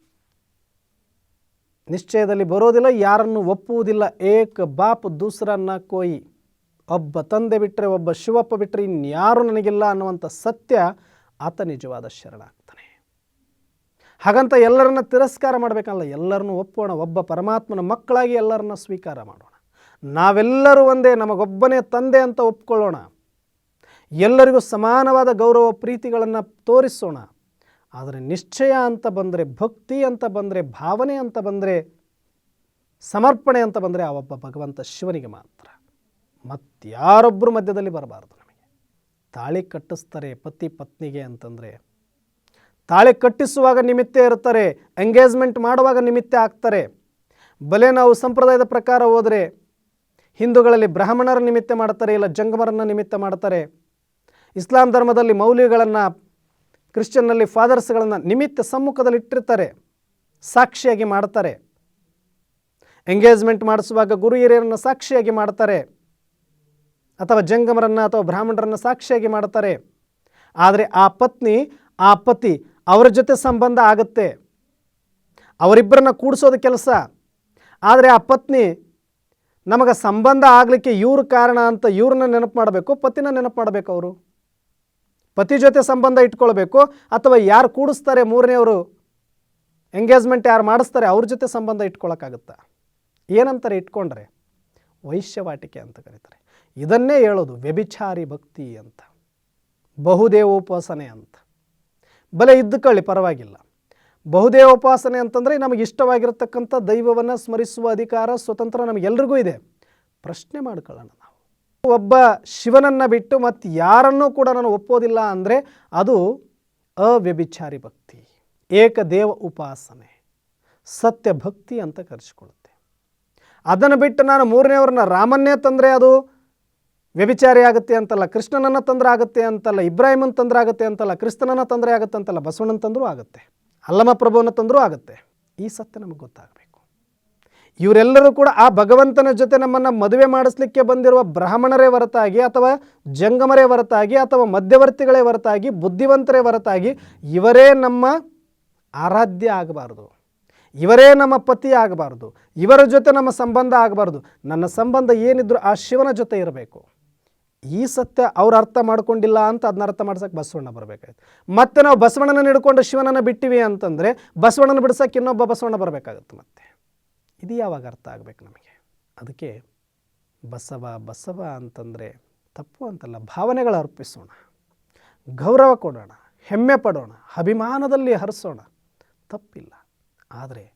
ನಿಶ್ಚಯದಲ್ಲಿ ಬರೋದಿಲ್ಲ, ಯಾರನ್ನು ಒಪ್ಪುವುದಿಲ್ಲ. ಏಕ ಬಾಪ್ ದೂಸರನ್ನ ಕೋಯಿ. ಒಬ್ಬ ತಂದೆ ಬಿಟ್ಟರೆ ಒಬ್ಬ ಶಿವಪ್ಪ ಬಿಟ್ಟರೆ ಇನ್ಯಾರು ನನಗಿಲ್ಲ ಅನ್ನುವಂಥ ಸತ್ಯ ಆತ ನಿಜವಾದ ಶರಣ ಆಗ್ತಾನೆ ಹಾಗಂತ ಎಲ್ಲರನ್ನ ತಿರಸ್ಕಾರ ಮಾಡಬೇಕಲ್ಲ, ಎಲ್ಲರನ್ನೂ ಒಪ್ಪೋಣ, ಒಬ್ಬ ಪರಮಾತ್ಮನ ಮಕ್ಕಳಾಗಿ ಎಲ್ಲರನ್ನ ಸ್ವೀಕಾರ ಮಾಡೋಣ. ನಾವೆಲ್ಲರೂ ಒಂದೇ, ನಮಗೊಬ್ಬನೇ ತಂದೆ ಅಂತ ಒಪ್ಕೊಳ್ಳೋಣ. ಎಲ್ಲರಿಗೂ ಸಮಾನವಾದ ಗೌರವ ಪ್ರೀತಿಗಳನ್ನು ತೋರಿಸೋಣ. ಆದರೆ ನಿಶ್ಚಯ ಅಂತ ಬಂದರೆ, ಭಕ್ತಿ ಅಂತ ಬಂದರೆ, ಭಾವನೆ ಅಂತ ಬಂದರೆ, ಸಮರ್ಪಣೆ ಅಂತ ಬಂದರೆ ಆ ಒಬ್ಬ ಭಗವಂತ ಶಿವನಿಗೆ ಮಾತ್ರ. ಮತ್ತಾರೊಬ್ಬರು ಮಧ್ಯದಲ್ಲಿ ಬರಬಾರ್ದು. ತಾಳಿ ಕಟ್ಟಿಸ್ತಾರೆ ಪತಿ ಪತ್ನಿಗೆ ಅಂತಂದರೆ. ತಾಳಿ ಕಟ್ಟಿಸುವಾಗ ನಿಮಿತ್ತ ಇರ್ತಾರೆ ಎಂಗೇಜ್ಮೆಂಟ್ ಮಾಡುವಾಗ ನಿಮಿತ್ತ ಆಗ್ತಾರೆ. ಬಲೆ ನಾವು ಸಂಪ್ರದಾಯದ ಪ್ರಕಾರ ಹೋದರೆ, ಹಿಂದೂಗಳಲ್ಲಿ ಬ್ರಾಹ್ಮಣರ ನಿಮಿತ್ತ ಮಾಡ್ತಾರೆ, ಇಲ್ಲ ಜಂಗಮರನ್ನು ನಿಮಿತ್ತ ಮಾಡ್ತಾರೆ. ಇಸ್ಲಾಂ ಧರ್ಮದಲ್ಲಿ ಮೌಲ್ಯಗಳನ್ನು, ಕ್ರಿಶ್ಚಿಯನ್ನಲ್ಲಿ ಫಾದರ್ಸ್ಗಳನ್ನು ನಿಮಿತ್ತ ಸಮ್ಮುಖದಲ್ಲಿ ಇಟ್ಟಿರ್ತಾರೆ, ಸಾಕ್ಷಿಯಾಗಿ ಮಾಡ್ತಾರೆ. ಎಂಗೇಜ್ಮೆಂಟ್ ಮಾಡಿಸುವಾಗ ಗುರು ಹಿರಿಯರನ್ನು ಸಾಕ್ಷಿಯಾಗಿ ಮಾಡ್ತಾರೆ. ಅಥವಾ ಜಂಗಮರನ್ನು ಅಥವಾ ಬ್ರಾಹ್ಮಣರನ್ನು ಸಾಕ್ಷಿಯಾಗಿ ಮಾಡ್ತಾರೆ ಆದರೆ ಆ ಪತ್ನಿ, ಆ ಪತಿ ಅವರ ಜೊತೆ ಸಂಬಂಧ ಆಗುತ್ತೆ. ಅವರಿಬ್ಬರನ್ನ ಕೂಡಿಸೋದು ಕೆಲಸ. ಆದರೆ ಆ ಪತ್ನಿ, ನಮಗೆ ಸಂಬಂಧ ಆಗಲಿಕ್ಕೆ ಇವ್ರ ಕಾರಣ ಅಂತ ಇವ್ರನ್ನ ನೆನಪು ಮಾಡಬೇಕು, ಪತಿನ ನೆನಪು ಮಾಡಬೇಕು ಅವರು. ಪತಿ ಜೊತೆ ಸಂಬಂಧ ಇಟ್ಕೊಳ್ಬೇಕು, ಅಥವಾ ಯಾರು ಕೂಡಿಸ್ತಾರೆ ಮೂರನೇವರು ಎಂಗೇಜ್ಮೆಂಟ್ ಯಾರು ಮಾಡಿಸ್ತಾರೆ ಅವ್ರ ಜೊತೆ ಸಂಬಂಧ ಇಟ್ಕೊಳಕ್ಕಾಗುತ್ತಾ? ಏನಂತಾರೆ ಇಟ್ಕೊಂಡ್ರೆ? ವೈಶ್ಯವಾಟಿಕೆ ಅಂತ ಕರೀತಾರೆ. ಇದನ್ನೇ ಹೇಳೋದು ವ್ಯಭಿಚಾರಿ ಭಕ್ತಿ ಅಂತ, ಬಹುದೇವೋಪಾಸನೆ ಅಂತ. ಬಲೆ ಇದ್ದುಕೊಳ್ಳಿ ಪರವಾಗಿಲ್ಲ. ಬಹುದೇವೋಪಾಸನೆ ಅಂತಂದರೆ ನಮಗೆ ಇಷ್ಟವಾಗಿರತಕ್ಕಂಥ ದೈವವನ್ನು ಸ್ಮರಿಸುವ ಅಧಿಕಾರ, ಸ್ವತಂತ್ರ ನಮಗೆಲ್ರಿಗೂ ಇದೆ. ಪ್ರಶ್ನೆ ಮಾಡ್ಕೊಳ್ಳೋಣ ನಾವು. ಒಬ್ಬ ಶಿವನನ್ನು ಬಿಟ್ಟು ಮತ್ತು ಯಾರನ್ನೂ ಕೂಡ ನಾನು ಒಪ್ಪೋದಿಲ್ಲ ಅಂದರೆ ಅದು ಅವ್ಯಭಿಚಾರಿ ಭಕ್ತಿ, ಏಕದೇವ ಉಪಾಸನೆ, ಸತ್ಯ ಭಕ್ತಿ ಅಂತ ಕರೆಸಿಕೊಳ್ಳುತ್ತೆ. ಅದನ್ನು ಬಿಟ್ಟು ನಾನು ಮೂರನೇವ್ರನ್ನ ರಾಮನ್ನೇ ತಂದರೆ ಅದು ವ್ಯಭಿಚಾರಿ ಆಗುತ್ತೆ ಅಂತಲ್ಲ, ಕೃಷ್ಣನನ್ನ ತೊಂದರೆ ಆಗುತ್ತೆ ಅಂತಲ್ಲ, ಇಬ್ರಾಹಿಮನ್ ತೊಂದರೆ ಆಗುತ್ತೆ ಅಂತಲ್ಲ, ಕ್ರಿಸ್ತನನ್ನು ತೊಂದರೆ ಆಗುತ್ತೆ ಅಂತಲ್ಲ, ಬಸವಣ್ಣನ ತಂದರೂ ಆಗುತ್ತೆ ಅಲ್ಲಮ ಪ್ರಭುವನ್ನು ತಂದರೂ ಆಗುತ್ತೆ. ಈ ಸತ್ಯ ನಮಗೆ ಗೊತ್ತಾಗಬೇಕು. ಇವರೆಲ್ಲರೂ ಕೂಡ ಆ ಭಗವಂತನ ಜೊತೆ ನಮ್ಮನ್ನು ಮದುವೆ ಮಾಡಿಸ್ಲಿಕ್ಕೆ ಬಂದಿರುವ ಬ್ರಾಹ್ಮಣರೇ ಹೊರತಾಗಿ ಅಥವಾ ಜಂಗಮರೇ ಹೊರತಾಗಿ ಅಥವಾ ಮಧ್ಯವರ್ತಿಗಳೇ ಹೊರತಾಗಿ, ಬುದ್ಧಿವಂತರೇ ಹೊರತಾಗಿ, ಇವರೇ ನಮ್ಮ ಆರಾಧ್ಯ ಆಗಬಾರ್ದು. ಇವರೇ ನಮ್ಮ ಪತಿ ಆಗಬಾರ್ದು. ಇವರ ಜೊತೆ ನಮ್ಮ ಸಂಬಂಧ ಆಗಬಾರ್ದು. ನನ್ನ ಸಂಬಂಧ ಏನಿದ್ರು ಆ ಶಿವನ ಜೊತೆ ಇರಬೇಕು. ಈ ಸತ್ಯ ಅವ್ರು ಅರ್ಥ ಮಾಡ್ಕೊಂಡಿಲ್ಲ ಅಂತ ಅದನ್ನ ಅರ್ಥ ಮಾಡ್ಸಕ್ಕೆ ಬಸವಣ್ಣ ಬರಬೇಕಾಯ್ತು. ಮತ್ತೆ ನಾವು ಬಸವಣ್ಣನ ಹಿಡ್ಕೊಂಡು ಶಿವನನ್ನು ಬಿಟ್ಟಿವಿ ಅಂತಂದರೆ ಬಸವಣ್ಣನ ಬಿಡ್ಸಕ್ಕೆ ಇನ್ನೊಬ್ಬ ಬಸವಣ್ಣ ಬರಬೇಕಾಗುತ್ತೆ ಮತ್ತೆ. ಇದು ಯಾವಾಗ ಅರ್ಥ ಆಗಬೇಕು ನಮಗೆ? ಅದಕ್ಕೆ ಬಸವ ಬಸವ ಅಂತಂದರೆ ತಪ್ಪು ಅಂತಲ್ಲ, ಭಾವನೆಗಳು ಅರ್ಪಿಸೋಣ. ಗೌರವ ಕೊಡೋಣ, ಹೆಮ್ಮೆ ಪಡೋಣ, ಅಭಿಮಾನದಲ್ಲಿ ಹರಿಸೋಣ. ತಪ್ಪಿಲ್ಲ. ಆದರೆ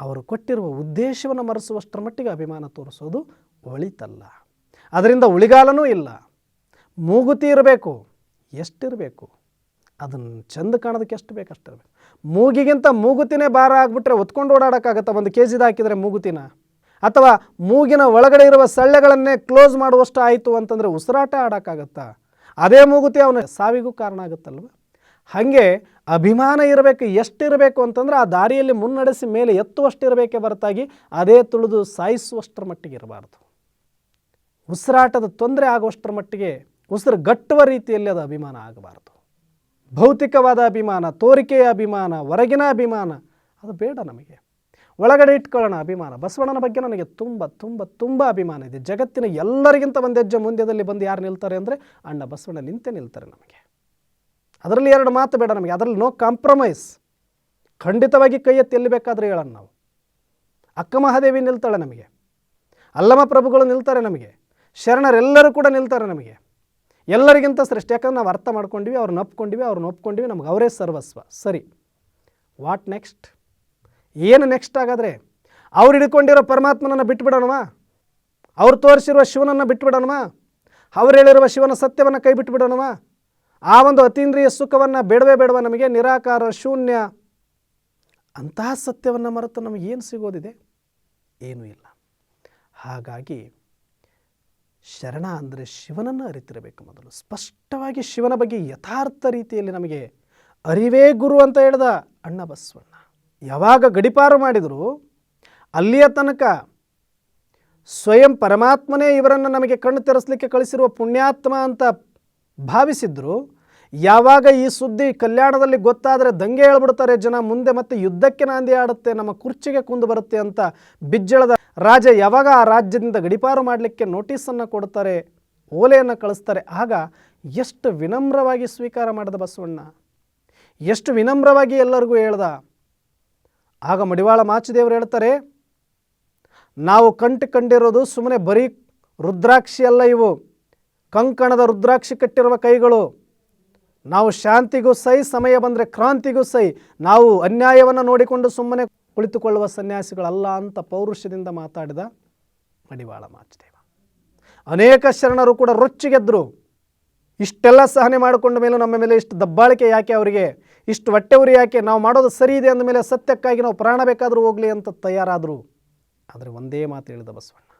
ಅವರು ಕೊಟ್ಟಿರುವ ಉದ್ದೇಶವನ್ನು ಮರೆಸುವಷ್ಟರ ಮಟ್ಟಿಗೆ ಅಭಿಮಾನ ತೋರಿಸೋದು ಒಳಿತಲ್ಲ. ಅದರಿಂದ ಉಳಿಗಾಲನೂ ಇಲ್ಲ. ಮೂಗುತಿ ಇರಬೇಕು. ಎಷ್ಟಿರಬೇಕು? ಅದನ್ನು ಚಂದ ಕಾಣೋದಕ್ಕೆ ಎಷ್ಟು ಬೇಕು ಅಷ್ಟಿರಬೇಕು ಮೂಗಿಗಿಂತ ಮೂಗುತಿನೇ ಭಾರ ಆಗಿಬಿಟ್ರೆ ಹೊತ್ಕೊಂಡು ಓಡಾಡೋಕ್ಕಾಗತ್ತಾ ಒಂದು ಕೆ ಜಿದು ಹಾಕಿದರೆ ಮೂಗುತಿನ? ಅಥವಾ ಮೂಗಿನ ಒಳಗಡೆ ಇರುವ ಸೊಳ್ಳೆಗಳನ್ನೇ ಕ್ಲೋಸ್ ಮಾಡುವಷ್ಟು ಆಯಿತು ಅಂತಂದರೆ ಉಸಿರಾಟ ಆಡೋಕ್ಕಾಗತ್ತಾ? ಅದೇ ಮೂಗುತಿ ಅವನ ಸಾವಿಗೂ ಕಾರಣ ಆಗುತ್ತಲ್ವ? ಹಾಗೆ ಅಭಿಮಾನ ಇರಬೇಕು, ಎಷ್ಟಿರಬೇಕು ಅಂತಂದ್ರೆ ಆ ದಾರಿಯಲ್ಲಿ ಮುನ್ನಡೆಸಿ ಮೇಲೆ ಎತ್ತುವಷ್ಟು ಇರಬೇಕೇ ಹೊರತಾಗಿ ಅದೇ ತುಳಿದು ಸಾಯಿಸುವಷ್ಟರ ಮಟ್ಟಿಗೆ ಇರಬಾರ್ದು. ಉಸಿರಾಟದ ತೊಂದರೆ ಆಗುವಷ್ಟರ ಮಟ್ಟಿಗೆ ಉಸಿರು ಗಟ್ಟುವ ರೀತಿಯಲ್ಲಿ ಅದು ಅಭಿಮಾನ ಆಗಬಾರ್ದು. ಭೌತಿಕವಾದ ಅಭಿಮಾನ, ತೋರಿಕೆಯ ಅಭಿಮಾನ, ಹೊರಗಿನ ಅಭಿಮಾನ, ಅದು ಬೇಡ ನಮಗೆ. ಒಳಗಡೆ ಇಟ್ಕೊಳ್ಳೋಣ ಅಭಿಮಾನ. ಬಸವಣ್ಣನ ಬಗ್ಗೆ ನನಗೆ ತುಂಬ ತುಂಬ ತುಂಬ ಅಭಿಮಾನ ಇದೆ. ಜಗತ್ತಿನ ಎಲ್ಲರಿಗಿಂತ ಒಂದು ಹೆಜ್ಜೆ ಬಂದು ಯಾರು ನಿಲ್ತಾರೆ ಅಂದರೆ ಅಣ್ಣ ಬಸವಣ್ಣ ನಿಂತೇ ನಿಲ್ತಾರೆ ನಮಗೆ. ಅದರಲ್ಲಿ ಎರಡು ಮಾತು ಬೇಡ ನಮಗೆ. ಅದರಲ್ಲಿ ನೋ ಕಾಂಪ್ರಮೈಸ್. ಖಂಡಿತವಾಗಿ ಕೈ ಎತ್ತಿ ಎಲ್ಲಿ ಬೇಕಾದರೂ ಹೇಳೋಣ ನಾವು. ಅಕ್ಕ ಮಹಾದೇವಿ ನಿಲ್ತಾಳೆ ನಮಗೆ. ಅಲ್ಲಮ ಪ್ರಭುಗಳು ನಿಲ್ತಾರೆ ನಮಗೆ. ಶರಣರೆಲ್ಲರೂ ಕೂಡ ನಿಲ್ತಾರೆ ನಮಗೆ. ಎಲ್ಲರಿಗಿಂತ ಶ್ರೇಷ್ಠ. ಯಾಕಂದ್ರೆ ನಾವು ಅರ್ಥ ಮಾಡ್ಕೊಂಡಿವಿ, ಅವ್ರನ್ನ ಒಪ್ಕೊಂಡಿವಿ ಅವ್ರನ್ನ ಒಪ್ಕೊಂಡಿವಿ, ನಮ್ಗೆ ಅವರೇ ಸರ್ವಸ್ವ. ಸರಿ. ವಾಟ್ ನೆಕ್ಸ್ಟ್ ಏನು ನೆಕ್ಸ್ಟ್ ಹಾಗಾದರೆ? ಅವ್ರು ಹಿಡ್ಕೊಂಡಿರೋ ಪರಮಾತ್ಮನನ್ನು ಬಿಟ್ಬಿಡೋಣವಾ? ಅವ್ರು ತೋರಿಸಿರುವ ಶಿವನನ್ನು ಬಿಟ್ಬಿಡೋಣವಾ? ಅವ್ರು ಹೇಳಿರುವ ಶಿವನ ಸತ್ಯವನ್ನು ಕೈ ಬಿಟ್ಬಿಡೋಣವಾ? ಆ ಒಂದು ಅತೀಂದ್ರಿಯ ಸುಖವನ್ನು ಬೇಡವೇ ಬೇಡವ ನಮಗೆ, ನಿರಾಕಾರ, ಶೂನ್ಯ, ಅಂತಹ ಸತ್ಯವನ್ನು ಮರೆತು ನಮಗೇನು ಸಿಗೋದಿದೆ? ಏನೂ ಇಲ್ಲ. ಹಾಗಾಗಿ ಶರಣ ಅಂದರೆ ಶಿವನನ್ನು ಅರಿತಿರಬೇಕು ಮೊದಲು. ಸ್ಪಷ್ಟವಾಗಿ ಶಿವನ ಬಗ್ಗೆ ಯಥಾರ್ಥ ರೀತಿಯಲ್ಲಿ ನಮಗೆ ಅರಿವೇ ಗುರು ಅಂತ ಹೇಳ್ದ ಅಣ್ಣ ಬಸವಣ್ಣ ಯಾವಾಗ ಗಡಿಪಾರು ಮಾಡಿದರು ಅಲ್ಲಿಯ ತನಕ ಸ್ವಯಂ ಪರಮಾತ್ಮನೇ ಇವರನ್ನು ನಮಗೆ ಕಣ್ಣು ತೆರೆಸಲಿಕ್ಕೆ ಕಳಿಸಿರುವ ಪುಣ್ಯಾತ್ಮ ಅಂತ ಭಾವಿಸಿದ್ರು. ಯಾವಾಗ ಈ ಸುದ್ದಿ ಕಲ್ಯಾಣದಲ್ಲಿ ಗೊತ್ತಾದರೆ ದಂಗೆ ಹೇಳ್ಬಿಡ್ತಾರೆ ಜನ, ಮುಂದೆ ಮತ್ತೆ ಯುದ್ಧಕ್ಕೆ ನಾಂದಿ ಆಡುತ್ತೆ, ನಮ್ಮ ಕುರ್ಚಿಗೆ ಕುಂದು ಬರುತ್ತೆ ಅಂತ ಬಿಜ್ಜಳದ ರಾಜ ಯಾವಾಗ ಆ ರಾಜ್ಯದಿಂದ ಗಡಿಪಾರು ಮಾಡಲಿಕ್ಕೆ ನೋಟಿಸನ್ನು ಕೊಡ್ತಾರೆ, ಓಲೆಯನ್ನು ಕಳಿಸ್ತಾರೆ, ಆಗ ಎಷ್ಟು ವಿನಮ್ರವಾಗಿ ಸ್ವೀಕಾರ ಮಾಡಿದ ಬಸವಣ್ಣ. ಎಷ್ಟು ವಿನಮ್ರವಾಗಿ ಎಲ್ಲರಿಗೂ ಹೇಳ್ದ. ಆಗ ಮಡಿವಾಳ ಮಾಚಿದೇವರು ಹೇಳ್ತಾರೆ, ನಾವು ಕಂಟು ಕಂಡಿರೋದು ಸುಮ್ಮನೆ ಬರೀ ರುದ್ರಾಕ್ಷಿ ಅಲ್ಲ ಇವು, ಕಂಕಣದ ರುದ್ರಾಕ್ಷಿ ಕಟ್ಟಿರುವ ಕೈಗಳು. ನಾವು ಶಾಂತಿಗೂ ಸೈ, ಸಮಯ ಬಂದರೆ ಕ್ರಾಂತಿಗೂ ಸೈ, ನಾವು ಅನ್ಯಾಯವನ್ನು ನೋಡಿಕೊಂಡು ಸುಮ್ಮನೆ ಕುಳಿತುಕೊಳ್ಳುವ ಸನ್ಯಾಸಿಗಳಲ್ಲ ಅಂತ ಪೌರುಷದಿಂದ ಮಾತಾಡಿದ ಮಡಿವಾಳ ಮಾಚದೇವ. ಅನೇಕ ಶರಣರು ಕೂಡ ರೊಚ್ಚಿಗೆದ್ರು ಇಷ್ಟೆಲ್ಲ ಸಹನೆ ಮಾಡಿಕೊಂಡ ಮೇಲೆ ನಮ್ಮ ಮೇಲೆ ಇಷ್ಟು ದಬ್ಬಾಳಿಕೆ ಯಾಕೆ ಅವರಿಗೆ? ಇಷ್ಟು ಹೊಟ್ಟೆ ಉರಿ ಯಾಕೆ? ನಾವು ಮಾಡೋದು ಸರಿ ಇದೆ ಅಂದ ಮೇಲೆ ಸತ್ಯಕ್ಕಾಗಿ ನಾವು ಪ್ರಾಣ ಬೇಕಾದರೂ ಹೋಗಲಿ ಅಂತ ತಯಾರಾದರು. ಆದರೆ ಒಂದೇ ಮಾತು ಹೇಳಿದ ಬಸವಣ್ಣ,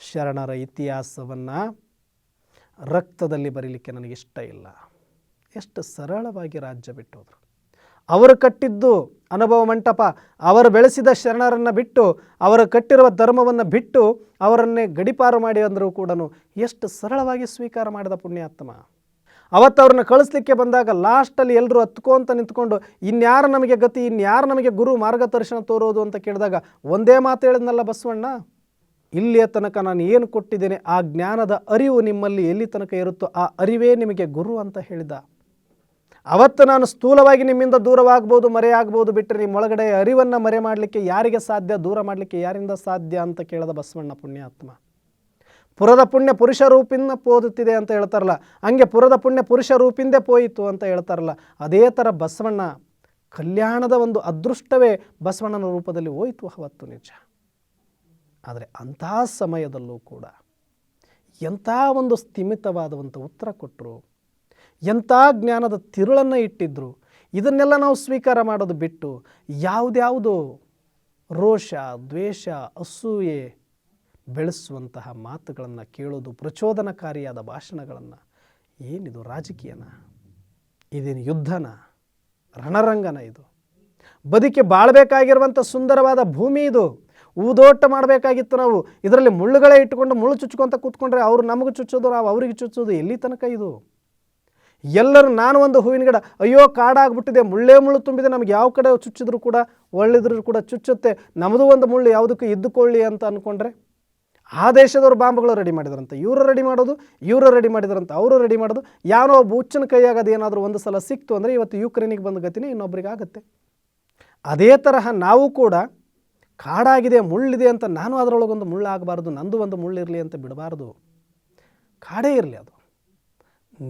ಶರಣರ ಇತಿಹಾಸವನ್ನು ರಕ್ತದಲ್ಲಿ ಬರೀಲಿಕ್ಕೆ ನನಗಿಷ್ಟ ಇಲ್ಲ. ಎಷ್ಟು ಸರಳವಾಗಿ ರಾಜ್ಯ ಬಿಟ್ಟೋದ್ರು. ಅವರು ಕಟ್ಟಿದ್ದು ಅನುಭವ ಮಂಟಪ, ಅವರು ಬೆಳೆಸಿದ ಶರಣರನ್ನು ಬಿಟ್ಟು, ಅವರು ಕಟ್ಟಿರುವ ಧರ್ಮವನ್ನು ಬಿಟ್ಟು, ಅವರನ್ನೇ ಗಡಿಪಾರು ಮಾಡಿ ಅಂದರೂ ಕೂಡ ಎಷ್ಟು ಸರಳವಾಗಿ ಸ್ವೀಕಾರ ಮಾಡಿದ ಪುಣ್ಯಾತ್ಮ. ಅವತ್ತು ಅವ್ರನ್ನ ಕಳಿಸ್ಲಿಕ್ಕೆ ಬಂದಾಗ ಲಾಸ್ಟಲ್ಲಿ ಎಲ್ಲರೂ ಹತ್ಕೋಂತ ನಿಂತ್ಕೊಂಡು, ಇನ್ಯಾರು ನಮಗೆ ಗತಿ, ಇನ್ಯಾರು ನಮಗೆ ಗುರು ಮಾರ್ಗದರ್ಶನ ತೋರೋದು ಅಂತ ಕೇಳಿದಾಗ ಒಂದೇ ಮಾತು ಹೇಳಿದ್ನಲ್ಲ ಬಸವಣ್ಣ, ಇಲ್ಲಿಯ ತನಕ ನಾನು ಏನು ಕೊಟ್ಟಿದ್ದೇನೆ ಆ ಜ್ಞಾನದ ಅರಿವು ನಿಮ್ಮಲ್ಲಿ ಎಲ್ಲಿ ತನಕ ಇರುತ್ತೋ ಆ ಅರಿವೇ ನಿಮಗೆ ಗುರು ಅಂತ ಹೇಳಿದ. ಅವತ್ತು ನಾನು ಸ್ಥೂಲವಾಗಿ ನಿಮ್ಮಿಂದ ದೂರವಾಗ್ಬೋದು ಮರೆಯಾಗ್ಬೋದು ಬಿಟ್ಟರೆ ನಿಮ್ಮೊಳಗಡೆ ಅರಿವನ್ನು ಮರೆ ಮಾಡಲಿಕ್ಕೆ ಯಾರಿಗೆ ಸಾಧ್ಯ, ದೂರ ಮಾಡಲಿಕ್ಕೆ ಯಾರಿಂದ ಸಾಧ್ಯ ಅಂತ ಕೇಳಿದ ಬಸವಣ್ಣ ಪುಣ್ಯಾತ್ಮ. ಪುರದ ಪುಣ್ಯ ಪುರುಷ ರೂಪಿಂದ ಪೋದುತ್ತಿದೆ ಅಂತ ಹೇಳ್ತಾರಲ್ಲ, ಹಂಗೆ ಪುರದ ಪುಣ್ಯ ಪುರುಷ ರೂಪಿಂದೇ ಪೋಯಿತು ಅಂತ ಹೇಳ್ತಾರಲ್ಲ, ಅದೇ ಥರ ಬಸವಣ್ಣ ಕಲ್ಯಾಣದ ಒಂದು ಅದೃಷ್ಟವೇ ಬಸವಣ್ಣನ ರೂಪದಲ್ಲಿ ಹೋಯಿತು ಅವತ್ತು ನಿಜ. ಆದರೆ ಅಂಥ ಸಮಯದಲ್ಲೂ ಕೂಡ ಎಂಥ ಒಂದು ಸ್ಥಿಮಿತವಾದಂಥ ಉತ್ತರ ಕೊಟ್ಟರು ಎಂಥ ಜ್ಞಾನದ ತಿರುಳನ್ನು ಇಟ್ಟಿದ್ರು. ಇದನ್ನೆಲ್ಲ ನಾವು ಸ್ವೀಕಾರ ಮಾಡೋದು ಬಿಟ್ಟು ಯಾವುದ್ಯಾವುದು ರೋಷ, ದ್ವೇಷ, ಅಸೂಯೆ ಬೆಳೆಸುವಂತಹ ಮಾತುಗಳನ್ನು ಕೇಳೋದು, ಪ್ರಚೋದನಕಾರಿಯಾದ ಭಾಷಣಗಳನ್ನು ಏನಿದು ರಾಜಕೀಯನ? ಇದೇನು ಯುದ್ಧನ? ರಣರಂಗನ ಇದು. ಬದುಕಿ ಬಾಳ್ಬೇಕಾಗಿರುವಂಥ ಸುಂದರವಾದ ಭೂಮಿ ಇದು. ಊದೋಟ ಮಾಡಬೇಕಾಗಿತ್ತು ನಾವು. ಇದರಲ್ಲಿ ಮುಳ್ಳುಗಳೇ ಇಟ್ಟುಕೊಂಡು ಮುಳ್ಳು ಚುಚ್ಕೊಂತ ಕೂತ್ಕೊಂಡ್ರೆ ಅವ್ರು ನಮಗೆ ಚುಚ್ಚೋದು, ನಾವು ಅವ್ರಿಗೆ ಚುಚ್ಚೋದು ಎಲ್ಲಿ ತನಕ ಇದು? ಎಲ್ಲರೂ ನಾನು ಒಂದು ಹೂವಿನ ಗಿಡ, ಅಯ್ಯೋ, ಕಾಡಾಗ್ಬಿಟ್ಟಿದೆ, ಮುಳ್ಳೇ ಮುಳ್ಳು ತುಂಬಿದೆ, ನಮ್ಗೆ ಯಾವ ಕಡೆ ಚುಚ್ಚಿದ್ರು ಕೂಡ, ಒಳ್ಳೆದ್ರೂ ಕೂಡ ಚುಚ್ಚುತ್ತೆ ನಮ್ಮದು ಒಂದು ಮುಳ್ಳು ಯಾವುದಕ್ಕೂ ಇದ್ದುಕೊಳ್ಳಿ ಅಂತ ಅಂದ್ಕೊಂಡ್ರೆ ಆ ದೇಶದವರು ಬಾಂಬ್ಗಳು ರೆಡಿ ಮಾಡಿದ್ರಂತೆ. ಇವರು ರೆಡಿ ಮಾಡೋದು, ಇವರು ರೆಡಿ ಮಾಡಿದ್ರಂತೆ, ಅವರು ರೆಡಿ ಮಾಡೋದು. ಯಾರೋ ಒಬ್ಬ ಹುಚ್ಚಿನ ಕೈಯಾಗದು ಏನಾದರೂ ಒಂದು ಸಲ ಸಿಕ್ತು ಅಂದರೆ ಇವತ್ತು ಯುಕ್ರೇನಿಗೆ ಬಂದ ಗತಿನೇ ಇನ್ನೊಬ್ರಿಗೆ ಆಗುತ್ತೆ. ಅದೇ ತರಹ ನಾವು ಕೂಡ ಕಾಡಾಗಿದೆ, ಮುಳ್ಳಿದೆ ಅಂತ ನಾನು ಅದರೊಳಗೊಂದು ಮುಳ್ಳು ಆಗಬಾರ್ದು, ನಂದು ಒಂದು ಮುಳ್ಳಿರಲಿ ಅಂತ ಬಿಡಬಾರ್ದು. ಕಾಡೇ ಇರಲಿ ಅದು.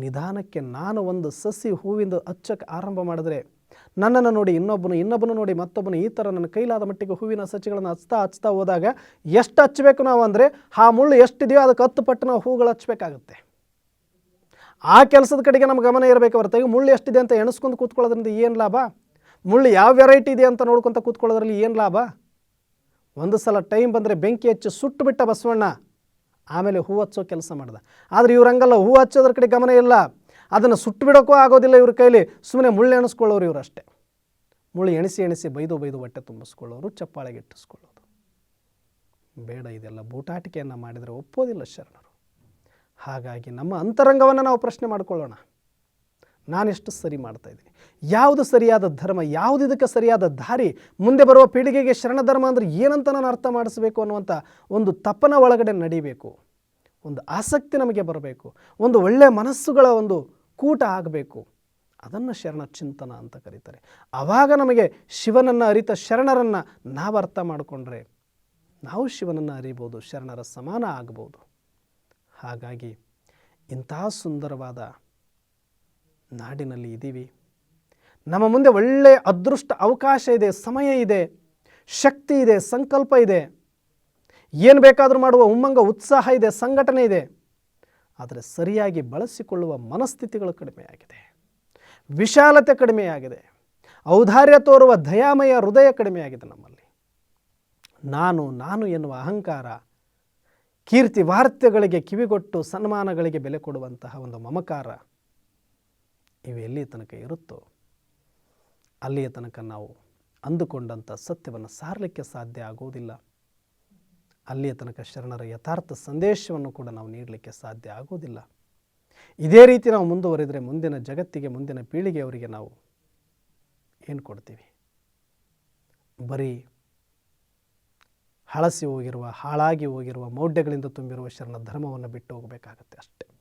ನಿಧಾನಕ್ಕೆ ನಾನು ಒಂದು ಸಸಿ ಹೂವಿಂದ ಹಚ್ಚಕ್ಕೆ ಆರಂಭ ಮಾಡಿದ್ರೆ ನನ್ನನ್ನು ನೋಡಿ ಇನ್ನೊಬ್ಬನು ಇನ್ನೊಬ್ಬನು ನೋಡಿ ಮತ್ತೊಬ್ಬನು ಈ ಥರ ನನ್ನ ಕೈಲಾದ ಮಟ್ಟಿಗೆ ಹೂವಿನ ಸಸಿಗಳನ್ನು ಹಚ್ತಾ ಹಚ್ತಾ ಹೋದಾಗ ಎಷ್ಟು ಹಚ್ಚಬೇಕು ನಾವು ಅಂದರೆ ಆ ಮುಳ್ಳು ಎಷ್ಟಿದೆಯೋ ಅದಕ್ಕೆ ಹತ್ತು ಪಟ್ಟು ನಾವು ಹೂಗಳು ಹಚ್ಚಬೇಕಾಗುತ್ತೆ. ಆ ಕೆಲಸದ ಕಡೆಗೆ ನಮ್ಮ ಗಮನ ಇರಬೇಕು ಹೊರತಾಗಿ ಮುಳ್ಳು ಎಷ್ಟಿದೆ ಅಂತ ಎಣಿಸ್ಕೊಂಡು ಕೂತ್ಕೊಳ್ಳೋದ್ರಿಂದ ಏನು ಲಾಭ? ಮುಳ್ಳು ಯಾವ ವೆರೈಟಿ ಇದೆ ಅಂತ ನೋಡ್ಕೊತ ಕೂತ್ಕೊಳ್ಳೋದ್ರಲ್ಲಿ ಏನು ಲಾಭ? ಒಂದು ಸಲ ಟೈಮ್ ಬಂದರೆ ಬೆಂಕಿ ಹಚ್ಚಿ ಸುಟ್ಟು ಬಿಟ್ಟ ಬಸವಣ್ಣ. ಆಮೇಲೆ ಹೂ ಹಚ್ಚೋ ಕೆಲಸ ಮಾಡ್ದ. ಆದರೆ ಇವ್ರಂಗಲ್ಲ ಹೂ ಹಚ್ಚೋದ್ರ ಕಡೆ ಗಮನ ಇಲ್ಲ. ಅದನ್ನು ಸುಟ್ಟು ಬಿಡೋಕ್ಕೂ ಆಗೋದಿಲ್ಲ ಇವ್ರ ಕೈಲಿ. ಸುಮ್ಮನೆ ಮುಳ್ಳು ಎಣಿಸ್ಕೊಳ್ಳೋರು ಇವರಷ್ಟೇ ಮುಳ್ಳು ಎಣಿಸಿ ಎಣಿಸಿ ಬೈದು ಬೈದು ಹೊಟ್ಟೆ ತುಂಬಿಸ್ಕೊಳ್ಳೋರು, ಚಪ್ಪಾಳೆಗೆ ಇಟ್ಟಿಸ್ಕೊಳ್ಳೋದು. ಬೇಡ ಇದೆಲ್ಲ ಬೂಟಾಟಿಕೆಯನ್ನು ಮಾಡಿದರೆ ಒಪ್ಪೋದಿಲ್ಲ ಶರಣರು. ಹಾಗಾಗಿ ನಮ್ಮ ಅಂತರಂಗವನ್ನು ನಾವು ಪ್ರಶ್ನೆ ಮಾಡ್ಕೊಳ್ಳೋಣ. ನಾನೆಷ್ಟು ಸರಿ ಮಾಡ್ತಾ ಇದ್ದೀನಿ. ಯಾವುದು ಸರಿಯಾದ ಧರ್ಮ, ಯಾವುದು ಇದಕ್ಕೆ ಸರಿಯಾದ ದಾರಿ, ಮುಂದೆ ಬರುವ ಪೀಳಿಗೆಗೆ ಶರಣ ಧರ್ಮ ಅಂದರೆ ಏನಂತ ನಾನು ಅರ್ಥ ಮಾಡಿಸ್ಬೇಕು ಅನ್ನುವಂಥ ಒಂದು ತಪನ ಒಳಗಡೆ ನಡೀಬೇಕು. ಒಂದು ಆಸಕ್ತಿ ನಮಗೆ ಬರಬೇಕು. ಒಂದು ಒಳ್ಳೆಯ ಮನಸ್ಸುಗಳ ಒಂದು ಕೂಟ ಆಗಬೇಕು. ಅದನ್ನು ಶರಣ ಚಿಂತನ ಅಂತ ಕರೀತಾರೆ. ಆವಾಗ ನಮಗೆ ಶಿವನನ್ನು ಅರಿತ ಶರಣರನ್ನು ನಾವು ಅರ್ಥ ಮಾಡಿಕೊಂಡ್ರೆ ನಾವು ಶಿವನನ್ನು ಅರಿಬೋದು, ಶರಣರ ಸಮಾನ ಆಗ್ಬೋದು. ಹಾಗಾಗಿ ಇಂಥ ಸುಂದರವಾದ ನಾಡಿನಲ್ಲಿ ಇದ್ದೀವಿ. ನಮ್ಮ ಮುಂದೆ ಒಳ್ಳೆಯ ಅದೃಷ್ಟ ಅವಕಾಶ ಇದೆ, ಸಮಯ ಇದೆ, ಶಕ್ತಿ ಇದೆ, ಸಂಕಲ್ಪ ಇದೆ. ಏನು ಬೇಕಾದರೂ ಮಾಡುವ ಉಮ್ಮಂಗ ಉತ್ಸಾಹ ಇದೆ, ಸಂಘಟನೆ ಇದೆ. ಆದರೆ ಸರಿಯಾಗಿ ಬಳಸಿಕೊಳ್ಳುವ ಮನಸ್ಥಿತಿಗಳು ಕಡಿಮೆಯಾಗಿದೆ ವಿಶಾಲತೆ ಕಡಿಮೆಯಾಗಿದೆ ಔದಾರ್ಯ ತೋರುವ ದಯಾಮಯ ಹೃದಯ ಕಡಿಮೆಯಾಗಿದೆ ನಮ್ಮಲ್ಲಿ. ನಾನು ನಾನು ಎನ್ನುವ ಅಹಂಕಾರ ಕೀರ್ತಿ ವಾರ್ತೆಗಳಿಗೆ ಕಿವಿಗೊಟ್ಟು ಸನ್ಮಾನಗಳಿಗೆ ಬೆಲೆ ಕೊಡುವಂತಹ ಒಂದು ಮಮಕಾರ ಇವು ಎಲ್ಲಿ ತನಕ ಇರುತ್ತೋ ಅಲ್ಲಿಯ ತನಕ ನಾವು ಅಂದುಕೊಂಡಂಥ ಸತ್ಯವನ್ನು ಸಾರಲಿಕ್ಕೆ ಸಾಧ್ಯ ಆಗುವುದಿಲ್ಲ. ಅಲ್ಲಿಯ ತನಕ ಶರಣರ ಯಥಾರ್ಥ ಸಂದೇಶವನ್ನು ಕೂಡ ನಾವು ನೀಡಲಿಕ್ಕೆ ಸಾಧ್ಯ ಆಗುವುದಿಲ್ಲ. ಇದೇ ರೀತಿ ನಾವು ಮುಂದುವರಿದರೆ ಮುಂದಿನ ಜಗತ್ತಿಗೆ, ಮುಂದಿನ ಪೀಳಿಗೆಯವರಿಗೆ ನಾವು ಏನು ಕೊಡ್ತೀವಿ? ಬರೀ ಹಳಸಿ ಹೋಗಿರುವ, ಹಾಳಾಗಿ ಹೋಗಿರುವ, ಮೌಢ್ಯಗಳಿಂದ ತುಂಬಿರುವ ಶರಣ ಧರ್ಮವನ್ನು ಬಿಟ್ಟು ಹೋಗಬೇಕಾಗತ್ತೆ ಅಷ್ಟೇ.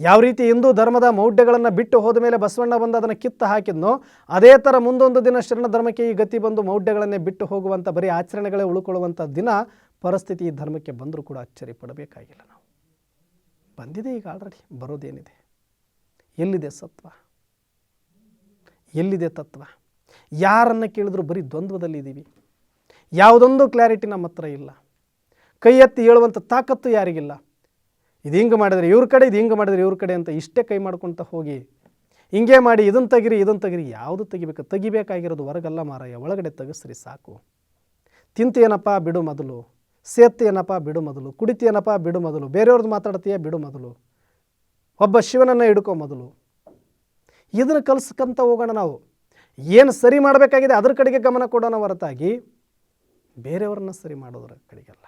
ಯಾವ ರೀತಿ ಹಿಂದೂ ಧರ್ಮದ ಮೌಢ್ಯಗಳನ್ನು ಬಿಟ್ಟು ಹೋದ ಮೇಲೆ ಬಸವಣ್ಣ ಬಂದು ಅದನ್ನು ಕಿತ್ತು ಹಾಕಿದ್ನೋ, ಅದೇ ಥರ ಮುಂದೊಂದು ದಿನ ಶರಣ ಧರ್ಮಕ್ಕೆ ಈ ಗತಿ ಬಂದು ಮೌಢ್ಯಗಳನ್ನೇ ಬಿಟ್ಟು ಹೋಗುವಂಥ ಬರೀ ಆಚರಣೆಗಳೇ ಉಳ್ಕೊಳ್ಳುವಂಥ ದಿನ ಪರಿಸ್ಥಿತಿ ಈ ಧರ್ಮಕ್ಕೆ ಬಂದರೂ ಕೂಡ ಅಚ್ಚರಿ ಪಡಬೇಕಾಗಿಲ್ಲ ನಾವು. ಬಂದಿದೆ ಈಗ ಆಲ್ರೆಡಿ ಬರೋದೇನಿದೆ? ಎಲ್ಲಿದೆ ಸತ್ವ? ಎಲ್ಲಿದೆ ತತ್ವ? ಯಾರನ್ನು ಕೇಳಿದ್ರು ಬರೀ ದ್ವಂದ್ವದಲ್ಲಿದ್ದೀವಿ ಯಾವುದೊಂದು ಕ್ಲಾರಿಟಿ ನಮ್ಮ ಹತ್ರ ಇಲ್ಲ. ಕೈ ಎತ್ತಿ ಹೇಳುವಂಥ ತಾಕತ್ತು ಯಾರಿಗಿಲ್ಲ. ಇದು ಹಿಂಗೆ ಮಾಡಿದ್ರೆ ಇವ್ರ ಕಡೆ, ಇದು ಹಿಂಗೆ ಮಾಡಿದ್ರೆ ಇವ್ರ ಕಡೆ ಅಂತ ಇಷ್ಟೇ ಕೈ ಮಾಡ್ಕೊತ ಹೋಗಿ ಹಿಂಗೆ ಮಾಡಿ, ಇದನ್ನು ತೆಗಿರಿ ಇದನ್ನು ತೆಗಿರಿ, ಯಾವುದು ತೆಗಿಬೇಕು? ತೆಗಿಬೇಕಾಗಿರೋದು ಹೊರಗಲ್ಲ ಮಾರಾಯ, ಒಳಗಡೆ ತೆಗೆಸ್ರಿ ಸಾಕು. ತಿಂತೇನಪ್ಪ ಬಿಡು ಮೊದಲು. ಸೇತ್ತೇನಪ್ಪ ಬಿಡು ಮೊದಲು. ಕುಡಿತೇನಪ್ಪ ಬಿಡು ಮೊದಲು. ಬೇರೆಯವ್ರದ್ದು ಮಾತಾಡ್ತೀಯ, ಬಿಡು ಮೊದಲು. ಒಬ್ಬ ಶಿವನನ್ನು ಹಿಡ್ಕೊ ಮೊದಲು. ಇದನ್ನು ಕಲಿಸ್ಕೊಂತ ಹೋಗೋಣ ನಾವು. ಏನು ಸರಿ ಮಾಡಬೇಕಾಗಿದೆ, ಅದ್ರ ಕಡೆಗೆ ಗಮನ ಕೊಡೋಣ ಹೊರತಾಗಿ ಬೇರೆಯವ್ರನ್ನ ಸರಿ ಮಾಡೋದ್ರ ಕಡೆಗೆಲ್ಲ.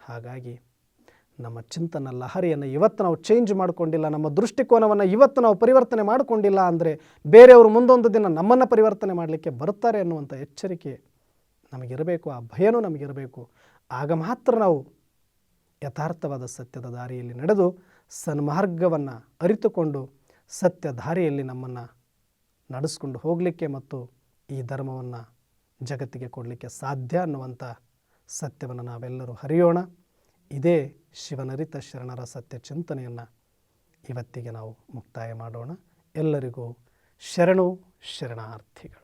ಹಾಗಾಗಿ ನಮ್ಮ ಚಿಂತನ, ಲಹರಿಯನ್ನು ಇವತ್ತು ನಾವು ಚೇಂಜ್ ಮಾಡಿಕೊಂಡಿಲ್ಲ, ನಮ್ಮ ದೃಷ್ಟಿಕೋನವನ್ನು ಇವತ್ತು ನಾವು ಪರಿವರ್ತನೆ ಮಾಡಿಕೊಂಡಿಲ್ಲ ಅಂದರೆ ಬೇರೆಯವರು ಮುಂದೊಂದು ದಿನ ನಮ್ಮನ್ನು ಪರಿವರ್ತನೆ ಮಾಡಲಿಕ್ಕೆ ಬರ್ತಾರೆ ಅನ್ನುವಂಥ ಎಚ್ಚರಿಕೆ ನಮಗಿರಬೇಕು, ಆ ಭಯನೂ ನಮಗಿರಬೇಕು. ಆಗ ಮಾತ್ರ ನಾವು ಯಥಾರ್ಥವಾದ ಸತ್ಯದ ದಾರಿಯಲ್ಲಿ ನಡೆದು ಸನ್ಮಾರ್ಗವನ್ನು ಅರಿತುಕೊಂಡು ಸತ್ಯ ದಾರಿಯಲ್ಲಿ ನಮ್ಮನ್ನು ನಡೆಸ್ಕೊಂಡು ಹೋಗಲಿಕ್ಕೆ ಮತ್ತು ಈ ಧರ್ಮವನ್ನು ಜಗತ್ತಿಗೆ ಕೊಡಲಿಕ್ಕೆ ಸಾಧ್ಯ ಅನ್ನುವಂಥ ಸತ್ಯವನ್ನು ನಾವೆಲ್ಲರೂ ಹರಿಯೋಣ. ಇದೇ ಶಿವನರಿತ ಶರಣರ ಸತ್ಯ ಚಿಂತನೆಯನ್ನು ಇವತ್ತಿಗೆ ನಾವು ಮುಕ್ತಾಯ ಮಾಡೋಣ. ಎಲ್ಲರಿಗೂ ಶರಣು ಶರಣಾರ್ಥಿಗಳು.